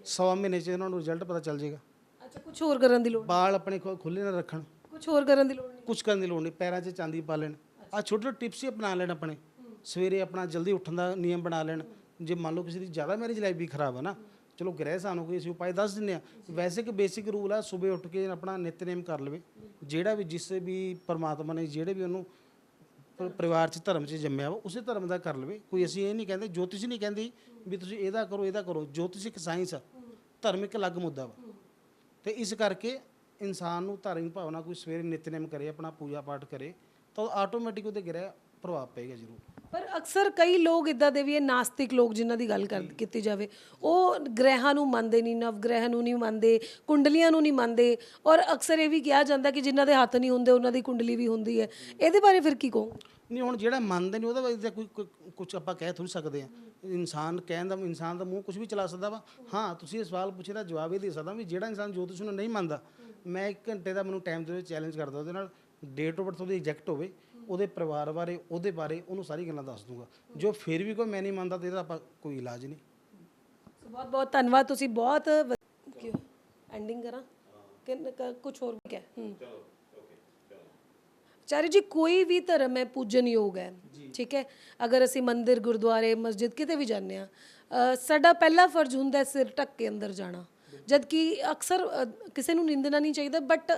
S2: ਸਵਾ ਮਹੀਨੇ 'ਚ ਉਹਨਾਂ ਨੂੰ ਰਿਜ਼ਲਟ ਪਤਾ ਚੱਲ ਜਾਏਗਾ।
S1: ਅੱਛਾ ਕੁਝ ਹੋਰ ਕਰਨ ਦੀ ਲੋੜ
S2: ਬਾਲ ਆਪਣੇ ਖੁੱਲੇ ਨਾ ਰੱਖਣ।
S1: ਕੁਝ ਹੋਰ ਕਰਨ ਦੀ ਲੋੜ ਨਹੀਂ।
S2: ਕੁਝ ਕਰਨ ਦੀ ਲੋੜ ਨਹੀਂ ਪੈਰਾਂ 'ਚ ਚਾਂਦੀ ਪਾ ਲੈਣ। ਆ ਛੋਟੇ ਛੋਟੇ ਟਿਪਸ ਹੀ ਅਪਣਾ ਲੈਣ ਆਪਣੇ। ਸਵੇਰੇ ਆਪਣਾ ਜਲਦੀ ਉੱਠਣ ਦਾ ਨਿਯਮ ਬਣਾ ਲੈਣ। ਜੇ ਮੰਨ ਲਓ ਕਿਸੇ ਦੀ ਜ਼ਿਆਦਾ ਮੈਰਿਜ ਲਾਈਫ ਵੀ ਖਰਾਬ ਹੈ ਨਾ, ਚਲੋ ਗ੍ਰਹਿ ਸਾਨੂੰ ਕੋਈ ਅਸੀਂ ਉਪਾਅ ਦੱਸ ਦਿੰਦੇ ਆ ਵੈਸੇ ਕਿ ਬੇਸਿਕ ਰੂਲ ਆ ਸਵੇਰੇ ਉੱਠ ਕੇ ਆਪਣਾ ਨਿਤਨੇਮ ਕਰ ਲਵੇ। ਜਿਹੜਾ ਵੀ ਜਿਸ ਵੀ ਪਰਮਾਤਮਾ ਨੇ, ਜਿਹੜੇ ਵੀ ਉਹਨੂੰ ਪਰਿਵਾਰ 'ਚ, ਧਰਮ 'ਚ ਜੰਮਿਆ ਵਾ, ਉਸੇ ਧਰਮ ਦਾ ਕਰ ਲਵੇ। ਕੋਈ ਅਸੀਂ ਇਹ ਨਹੀਂ ਕਹਿੰਦੇ, ਜੋਤਿਸ਼ ਨਹੀਂ ਕਹਿੰਦੀ ਵੀ ਤੁਸੀਂ ਇਹਦਾ ਕਰੋ ਇਹਦਾ ਕਰੋ। ਜੋਤਿਸ਼ ਇੱਕ ਸਾਇੰਸ ਆ। ਧਰਮ ਇੱਕ ਅਲੱਗ ਮੁੱਦਾ ਵਾ। ਤੇ ਇਸ ਕਰਕੇ ਇਨਸਾਨ ਨੂੰ ਧਾਰਮਿਕ ਭਾਵਨਾ ਕੋਈ ਸਵੇਰੇ ਨਿਤਨੇਮ ਕਰੇ, ਆਪਣਾ ਪੂਜਾ ਪਾਠ ਕਰੇ, ਤਾਂ ਆਟੋਮੈਟਿਕ ਉਹਦੇ ਗ੍ਰਹਿ ਪ੍ਰਭਾਵ ਪਏਗਾ ਜ਼ਰੂਰ।
S1: ਪਰ ਅਕਸਰ ਕਈ ਲੋਕ ਇਦਾਂ ਦੇ ਵੀ ਇਹ ਨਾਸਤਿਕ ਲੋਕ ਜਿਨ੍ਹਾਂ ਦੀ ਗੱਲ ਕਰ ਕੀਤੀ ਜਾਵੇ, ਉਹ ਗ੍ਰਹਿਾਂ ਨੂੰ ਮੰਨਦੇ ਨਹੀਂ ਨਵ ਗ੍ਰਹਿ ਨੂੰ ਨਹੀਂ ਮੰਨਦੇ, ਕੁੰਡਲੀਆਂ ਨੂੰ ਨਹੀਂ ਮੰਨਦੇ। ਔਰ ਅਕਸਰ ਇਹ ਵੀ ਕਿਹਾ ਜਾਂਦਾ ਕਿ ਜਿਨ੍ਹਾਂ ਦੇ ਹੱਥ ਨਹੀਂ ਹੁੰਦੇ, ਉਹਨਾਂ ਦੀ ਕੁੰਡਲੀ ਵੀ ਹੁੰਦੀ ਹੈ। ਇਹਦੇ ਬਾਰੇ ਫਿਰ ਕੀ ਕਹੋ
S2: ਨਹੀਂ, ਹੁਣ ਜਿਹੜਾ ਮੰਨਦੇ ਨਹੀਂ, ਉਹਦਾ ਬਾਰੇ ਕੋਈ ਕੁਝ ਆਪਾਂ ਕਹਿ ਥੋੜੀ ਸਕਦੇ ਆ ਇਨਸਾਨ ਕਹਿਣ ਦਾ ਇਨਸਾਨ ਦਾ ਮੂੰਹ ਕੁਝ ਵੀ ਚਲਾ ਸਕਦਾ ਵਾ। ਹਾਂ, ਤੁਸੀਂ ਇਹ ਸਵਾਲ ਪੁੱਛੇ ਦਾ ਜਵਾਬ ਇਹ ਦੇ ਸਕਦਾ ਵੀ ਜਿਹੜਾ ਇਨਸਾਨ ਜੋਤਿਸ਼ ਨੂੰ ਨਹੀਂ ਮੰਨਦਾ, ਮੈਂ 1 ਘੰਟੇ ਦਾ ਮੈਨੂੰ ਟਾਈਮ ਦੇ ਚੈਲੰਜ ਕਰਦਾ, ਉਹਦੇ ਨਾਲ ਡੇਟ ਆਫ ਬਰਥ ਉਹਦੀ ਐਗਜ਼ੈਕਟ ਹੋਵੇ। ਉਹਦੇ ਪਰਿਵਾਰ ਬਾਰੇ ਉਹਦੇ ਬਾਰੇ ਉਹਨੂੰ ਸਾਰੀ ਗੱਲਾਂ ਦੱਸ ਦੂੰਗਾ। ਜੋ ਫਿਰ ਵੀ ਕੋਈ ਮੈਂ ਨਹੀਂ ਮੰਨਦਾ ਤੇ ਇਹਦਾ ਆਪਾਂ ਕੋਈ ਇਲਾਜ ਨਹੀਂ।
S1: ਸੋ ਬਹੁਤ ਬਹੁਤ ਧੰਨਵਾਦ ਤੁਸੀਂ ਬਹੁਤ ਕਿਉਂ? ਐਂਡਿੰਗ ਕਰਾਂ? ਕਿ ਕੁਝ ਹੋਰ ਵੀ ਕਹਿ ਹੂੰ। ਚਾਰੇ ਜੀ ਕੋਈ ਵੀ ਧਰਮ ਹੈ ਪੂਜਨਯੋਗ ਹੈ ਠੀਕ ਹੈ? ਅਗਰ ਅਸੀਂ ਮੰਦਿਰ ਗੁਰਦੁਆਰੇ ਮਸਜਿਦ ਕਿਤੇ ਵੀ ਜਾਂਦੇ ਆ ਸਾਡਾ ਪਹਿਲਾ ਫਰਜ਼ ਹੁੰਦਾ ਸਿਰ ਢੱਕ ਕੇ ਅੰਦਰ ਜਾਣਾ। ਜਦ ਕਿ ਅਕਸਰ ਕਿਸੇ ਨੂੰ ਨਿੰਦਣਾ ਨਹੀਂ ਚਾਹੀਦਾ ਬਟ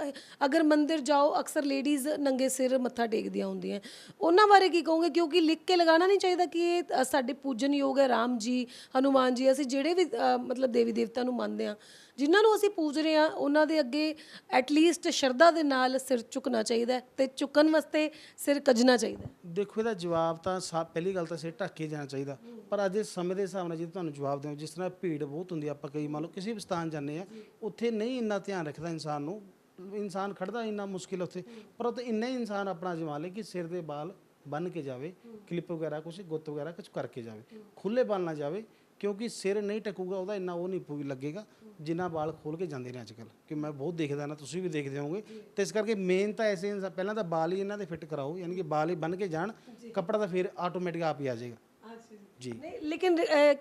S1: ਅਗਰ ਮੰਦਿਰ ਜਾਓ ਅਕਸਰ ਲੇਡੀਜ਼ ਨੰਗੇ ਸਿਰ ਮੱਥਾ ਟੇਕਦੀਆਂ ਹੁੰਦੀਆਂ। ਉਹਨਾਂ ਬਾਰੇ ਕੀ ਕਹੋਗੇ? ਕਿਉਂਕਿ ਲਿਖ ਕੇ ਲਗਾਉਣਾ ਨਹੀਂ ਚਾਹੀਦਾ ਕਿ ਇਹ ਅ, ਸਾਡੇ ਪੂਜਨਯੋਗ ਹੈ ਰਾਮ ਜੀ ਹਨੂਮਾਨ ਜੀ ਅਸੀਂ ਜਿਹੜੇ ਵੀ ਮਤਲਬ ਦੇਵੀ ਦੇਵਤਾ ਨੂੰ ਮੰਨਦੇ ਆ ਜਿਨ੍ਹਾਂ ਨੂੰ ਅਸੀਂ ਪੂਜ ਰਹੇ ਹਾਂ, ਉਹਨਾਂ ਦੇ ਅੱਗੇ ਐਟਲੀਸਟ ਸ਼ਰਧਾ ਦੇ ਨਾਲ ਸਿਰ ਝੁਕਣਾ ਚਾਹੀਦਾ ਹੈ ਤੇ ਝੁਕਣ ਵਾਸਤੇ ਸਿਰ ਕੱਜਣਾ ਚਾਹੀਦਾ ਹੈ।
S2: ਦੇਖੋ, ਇਹਦਾ ਜਵਾਬ ਤਾਂ ਸਾ, ਪਹਿਲੀ ਗੱਲ ਤਾਂ ਸਿਰ ਢੱਕ ਕੇ ਜਾਣਾ ਚਾਹੀਦਾ। ਪਰ ਅੱਜ ਦੇ ਸਮੇਂ ਦੇ ਹਿਸਾਬ ਨਾਲ ਜੇ ਤੁਹਾਨੂੰ ਜਵਾਬ ਦੇਵਾਂ, ਜਿਸ ਤਰ੍ਹਾਂ ਭੀੜ ਬਹੁਤ ਹੁੰਦੀ ਆ, ਆਪਾਂ ਕਈ ਮੰਨ ਲਓ ਕਿਸੇ ਵੀ ਸਥਾਨ ਜਾਂਦੇ ਆ, ਉੱਥੇ ਨਹੀਂ ਇੰਨਾ ਧਿਆਨ ਰੱਖਦਾ ਇਨਸਾਨ ਨੂੰ। ਇਨਸਾਨ ਖੜਦਾ ਇੰਨਾ ਮੁਸ਼ਕਿਲ ਉੱਥੇ, ਪਰ ਉੱਥੇ ਇੰਨਾ ਹੀ ਇਨਸਾਨ ਆਪਣਾ ਜਮਾ ਲੇ ਕਿ ਸਿਰ ਦੇ ਬਾਲ ਬੰਨ ਕੇ ਜਾਵੇ, ਕਲਿੱਪ ਵਗੈਰਾ ਕੁਝ ਗੁੱਤ ਵਗੈਰਾ ਕੁਝ ਕਰਕੇ ਜਾਵੇ। ਖੁੱਲੇ ਵਾਲ ਨਾ ਜਾਵੇ, ਕਿਉਂਕਿ ਸਿਰ ਨਹੀਂ ਟਕੂਗਾ, ਉਹਦਾ ਇੰਨਾ ਉਹ ਨਹੀਂ ਪੂ, ਲੱਗੇਗਾ। ਜਿੰਨਾ ਵਾਲ ਖੋਲ ਕੇ ਜਾਂਦੇ ਨੇ ਅੱਜਕੱਲ ਕਿ ਮੈਂ ਬਹੁਤ ਦੇਖਦਾ ਨਾ ਤੁਸੀਂ ਵੀ ਦੇਖਦੇ ਹੋਵੋਗੇ। ਤੇ ਇਸ ਕਰਕੇ ਮੇਨ ਤਾਂ ਐਸੇ ਇਨਸਾ- ਪਹਿਲਾਂ ਤਾਂ ਵਾਲ ਹੀ ਇਹਨਾਂ ਦੇ ਫਿੱਟ ਕਰਾਓ ਯਾਨੀ ਕਿ ਵਾਲ ਹੀ ਬੰਨ ਕੇ ਜਾਣ ਕੱਪੜਾ ਤਾਂ ਫਿਰ ਆਟੋਮੈਟਿਕ ਆਪ ਹੀ ਆ ਜਾਏਗਾ। ਜੀ।
S1: ਨਹੀਂ ਲੇਕਿਨ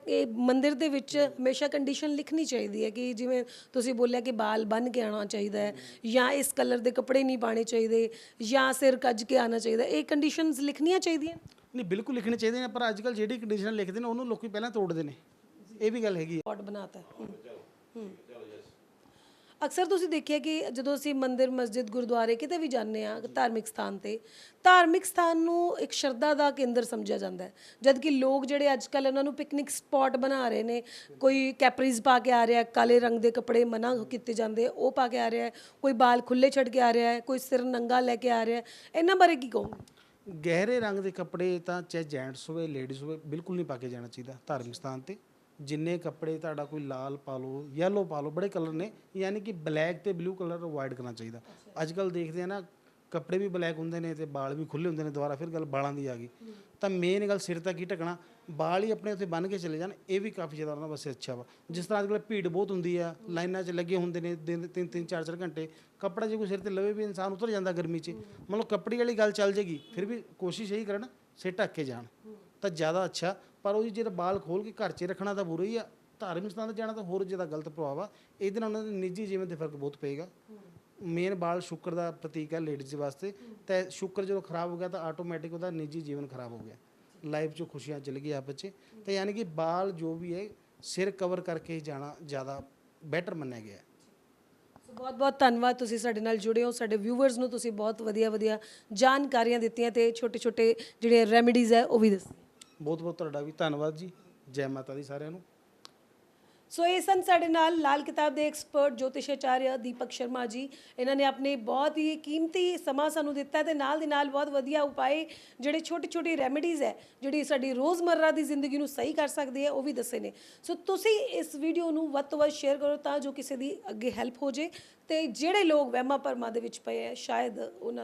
S1: ਇਹ ਮੰਦਿਰ ਦੇ ਵਿੱਚ ਹਮੇਸ਼ਾ ਕੰਡੀਸ਼ਨ ਲਿਖਣੀ ਚਾਹੀਦੀ ਹੈ ਕਿ ਜਿਵੇਂ ਤੁਸੀਂ ਬੋਲਿਆ ਕਿ ਬਾਲ ਬੰਨ ਕੇ ਆਉਣਾ ਚਾਹੀਦਾ ਹੈ ਜਾਂ ਇਸ ਕਲਰ ਦੇ ਕੱਪੜੇ ਨਹੀਂ ਪਾਣੇ ਚਾਹੀਦੇ ਜਾਂ ਸਿਰ ਕੱਜ ਕੇ ਆਉਣਾ ਚਾਹੀਦਾ ਇਹ ਕੰਡੀਸ਼ਨਸ ਲਿਖਣੀਆਂ ਚਾਹੀਦੀਆਂ?
S2: ਨਹੀਂ ਬਿਲਕੁਲ ਲਿਖਣੇ ਚਾਹੀਦੇ ਨੇ ਪਰ ਅੱਜਕੱਲ ਜਿਹੜੀ ਕੰਡੀਸ਼ਨ ਲਿਖਦੇ ਨੇ ਉਹਨੂੰ ਲੋਕੀ ਪਹਿਲਾਂ ਤੋੜਦੇ ਨੇ। ਇਹ ਵੀ ਗੱਲ ਹੈਗੀ ਹੈ।
S1: ਸਪੌਟ ਬਣਾਤਾ। ਹੈ ਅਕਸਰ ਤੁਸੀਂ ਦੇਖਿਆ ਕਿ ਜਦੋਂ ਅਸੀਂ ਮੰਦਿਰ ਮਸਜਿਦ ਗੁਰਦੁਆਰੇ ਕਿਤੇ ਵੀ ਜਾਂਦੇ ਆ ਧਾਰਮਿਕ ਸਥਾਨ ਤੇ ਧਾਰਮਿਕ ਸਥਾਨ ਨੂੰ ਇੱਕ ਸ਼ਰਧਾ ਦਾ ਕੇਂਦਰ ਸਮਝਿਆ ਜਾਂਦਾ ਹੈ। ਜਦ ਕਿ ਲੋਕ ਜਿਹੜੇ ਅੱਜ ਕੱਲ ਉਹਨਾਂ ਨੂੰ ਪਿਕਨਿਕ ਸਪੌਟ ਬਣਾ ਰਹੇ ਨੇ ਕੋਈ ਕੈਪਰੀਜ਼ ਪਾ ਕੇ ਆ ਰਿਹਾ ਕਾਲੇ ਰੰਗ ਦੇ ਕੱਪੜੇ ਮਨਾ ਕੀਤੇ ਜਾਂਦੇ ਉਹ ਪਾ ਕੇ ਆ ਰਿਹਾ ਕੋਈ ਬਾਲ ਖੁੱਲੇ ਛੱਡ ਕੇ ਆ ਰਿਹਾ ਕੋਈ ਸਿਰ ਨੰਗਾ ਲੈ ਕੇ ਆ ਰਿਹਾ ਇਹਨਾਂ ਬਾਰੇ ਕੀ ਕਹੋਗੇ?
S2: ਗਹਿਰੇ ਰੰਗ ਦੇ ਕੱਪੜੇ ਤਾਂ ਚਾਹੇ ਜੈਂਟਸ ਹੋਵੇ ਲੇਡੀਜ਼ ਹੋਵੇ ਬਿਲਕੁਲ ਨਹੀਂ ਪਾ ਕੇ ਜਾਣਾ ਚਾਹੀਦਾ ਧਾਰਮਿਕ ਸਥਾਨ ਤੇ। ਜਿੰਨੇ ਕੱਪੜੇ ਤੁਹਾਡਾ ਕੋਈ ਲਾਲ ਪਾ ਲਓ ਯੈਲੋ ਪਾ ਲਓ ਬੜੇ ਕਲਰ ਨੇ ਯਾਨੀ ਕਿ ਬਲੈਕ ਤੇ ਬਲੂ ਕਲਰ ਅਵੋਇਡ ਕਰਨਾ ਚਾਹੀਦਾ। ਅੱਜ ਕੱਲ ਦੇਖਦੇ ਆ ਨਾ ਕੱਪੜੇ ਵੀ ਬਲੈਕ ਹੁੰਦੇ ਨੇ ਤੇ ਵਾਲ ਵੀ ਖੁੱਲੇ ਹੁੰਦੇ ਨੇ ਦੁਬਾਰਾ ਫਿਰ ਗੱਲ ਵਾਲਾਂ ਦੀ ਆ ਗਈ। ਤਾਂ ਮੇਨ ਗੱਲ ਸਿਰ ਤੱਕ ਹੀ ਢਕਣਾ ਵਾਲ ਹੀ ਆਪਣੇ ਉੱਤੇ ਬੰਨ ਕੇ ਚਲੇ ਜਾਣ ਇਹ ਵੀ ਕਾਫੀ ਜ਼ਿਆਦਾ ਉਹਨਾਂ ਵਾਸਤੇ ਅੱਛਾ ਵਾ। ਜਿਸ ਤਰ੍ਹਾਂ ਅੱਜ ਕੱਲ੍ਹ ਭੀੜ ਬਹੁਤ ਹੁੰਦੀ ਆ ਲਾਈਨਾਂ 'ਚ ਲੱਗੇ ਹੁੰਦੇ ਨੇ ਦਿਨ ਤਿੰਨ ਤਿੰਨ ਚਾਰ ਚਾਰ ਘੰਟੇ ਕੱਪੜਾ ਜੇ ਕੋਈ ਸਿਰ ਤੇ ਲਵੇ ਵੀ ਇਨਸਾਨ ਉਤਰ ਜਾਂਦਾ ਗਰਮੀ 'ਚ ਮਤਲਬ ਕੱਪੜੇ ਵਾਲੀ ਗੱਲ ਚੱਲ ਜੇਗੀ ਫਿਰ ਵੀ ਕੋਸ਼ਿਸ਼ ਇਹੀ ਕਰਨ ਸਿਰ ਢੱਕ ਕੇ ਜਾਣ। ਤਾਂ ਜ਼ਿਆਦਾ ਅੱਛਾ ਪਰ ਉਹ ਜਿਹੜਾ ਬਾਲ ਖੋਲ ਕੇ ਘਰ 'ਚ ਰੱਖਣਾ ਤਾਂ ਬੁਰਾ ਹੀ ਆ। ਧਾਰਮਿਕ ਸਥਾਨ ਤੇ ਜਾਣਾ ਤਾਂ ਹੋਰ ਜ਼ਿਆਦਾ ਗਲਤ ਪ੍ਰਭਾਵ ਆ। ਇਹਦੇ ਨਾਲ ਉਹਨਾਂ ਦੇ ਨਿੱਜੀ ਜੀਵਨ ਤੇ ਫ਼ਰਕ ਬਹੁਤ ਪਏਗਾ। ਮੇਨ ਬਾਲ ਸ਼ੁਕਰ ਦਾ ਪ੍ਰਤੀਕ ਹੈ ਲੇਡੀਜ਼ ਵਾਸਤੇ। ਤੇ ਸ਼ੁਕਰ ਜਦੋਂ ਖਰਾਬ ਹੋ ਗਿਆ ਤਾਂ ਆਟੋਮੈਟਿਕ ਉਹਦਾ ਨਿੱਜੀ ਜੀਵਨ ਖਰਾਬ ਹੋ ਗਿਆ। ਲਾਈਫ 'ਚੋਂ ਖੁਸ਼ੀਆਂ ਚਲ ਗਈ ਆਪਸ 'ਚ। ਤੇ ਯਾਨੀ ਕਿ ਬਾਲ ਜੋ ਵੀ ਹੈ, ਸਿਰ ਕਵਰ ਕਰਕੇ ਹੀ ਜਾਣਾ ਜ਼ਿਆਦਾ ਬੈਟਰ ਮੰਨਿਆ ਗਿਆ।
S1: ਬਹੁਤ ਬਹੁਤ ਧੰਨਵਾਦ ਤੁਸੀਂ ਸਾਡੇ ਨਾਲ ਜੁੜੇ ਹੋ। ਸਾਡੇ ਵਿਊਵਰਸ ਨੂੰ ਤੁਸੀਂ ਬਹੁਤ ਵਧੀਆ ਵਧੀਆ ਜਾਣਕਾਰੀਆਂ ਦਿੱਤੀਆਂ ਤੇ ਛੋਟੇ ਛੋਟੇ ਜਿਹੜੇ ਰੈਮੇਡੀਜ਼ ਹੈ, ਉਹ ਵੀ ਦੱਸੀਆਂ
S2: ਬਹੁਤ ਬਹੁਤ ਤੁਹਾਡਾ ਵੀ ਧੰਨਵਾਦ ਜੀ। ਜੈ ਮਾਤਾ ਦੀ ਸਾਰਿਆਂ ਨੂੰ।
S1: ਸੋ ਇਹ ਸਨ ਸਾਡੇ ਨਾਲ ਲਾਲ ਕਿਤਾਬ ਦੇ ਐਕਸਪਰਟ ਜੋਤਿਸ਼ ਆਚਾਰਿਆ ਦੀਪਕ ਸ਼ਰਮਾ ਜੀ। ਇਹਨਾਂ ਨੇ ਆਪਣੇ ਬਹੁਤ ਹੀ ਕੀਮਤੀ ਸਮਾਂ ਸਾਨੂੰ ਦਿੱਤਾ ਤੇ ਨਾਲ ਦੀ ਨਾਲ ਬਹੁਤ ਵਧੀਆ ਉਪਾਏ ਜਿਹੜੇ ਛੋਟੀ ਛੋਟੀ ਰੈਮੇਡੀਜ਼ ਹੈ, ਜਿਹੜੀ ਸਾਡੀ ਰੋਜ਼ਮਰਰਾ ਦੀ ਜ਼ਿੰਦਗੀ ਨੂੰ ਸਹੀ ਕਰ ਸਕਦੀ ਹੈ, ਉਹ ਵੀ ਦੱਸੇ ਨੇ। ਸੋ ਤੁਸੀਂ ਇਸ ਵੀਡੀਓ ਨੂੰ ਵੱਧ ਤੋਂ ਵੱਧ ਸ਼ੇਅਰ ਕਰੋ ਤਾਂ ਜੋ ਕਿਸੇ ਦੀ ਅੱਗੇ ਹੈਲਪ ਹੋ ਜੇ ਤੇ ਜਿਹੜੇ ਲੋਕ ਵਹਿਮਾਂ ਭਰਮਾਂ ਦੇ ਵਿੱਚ ਪਏ ਹੈ, ਸ਼ਾਇਦ ਉਹਨਾਂ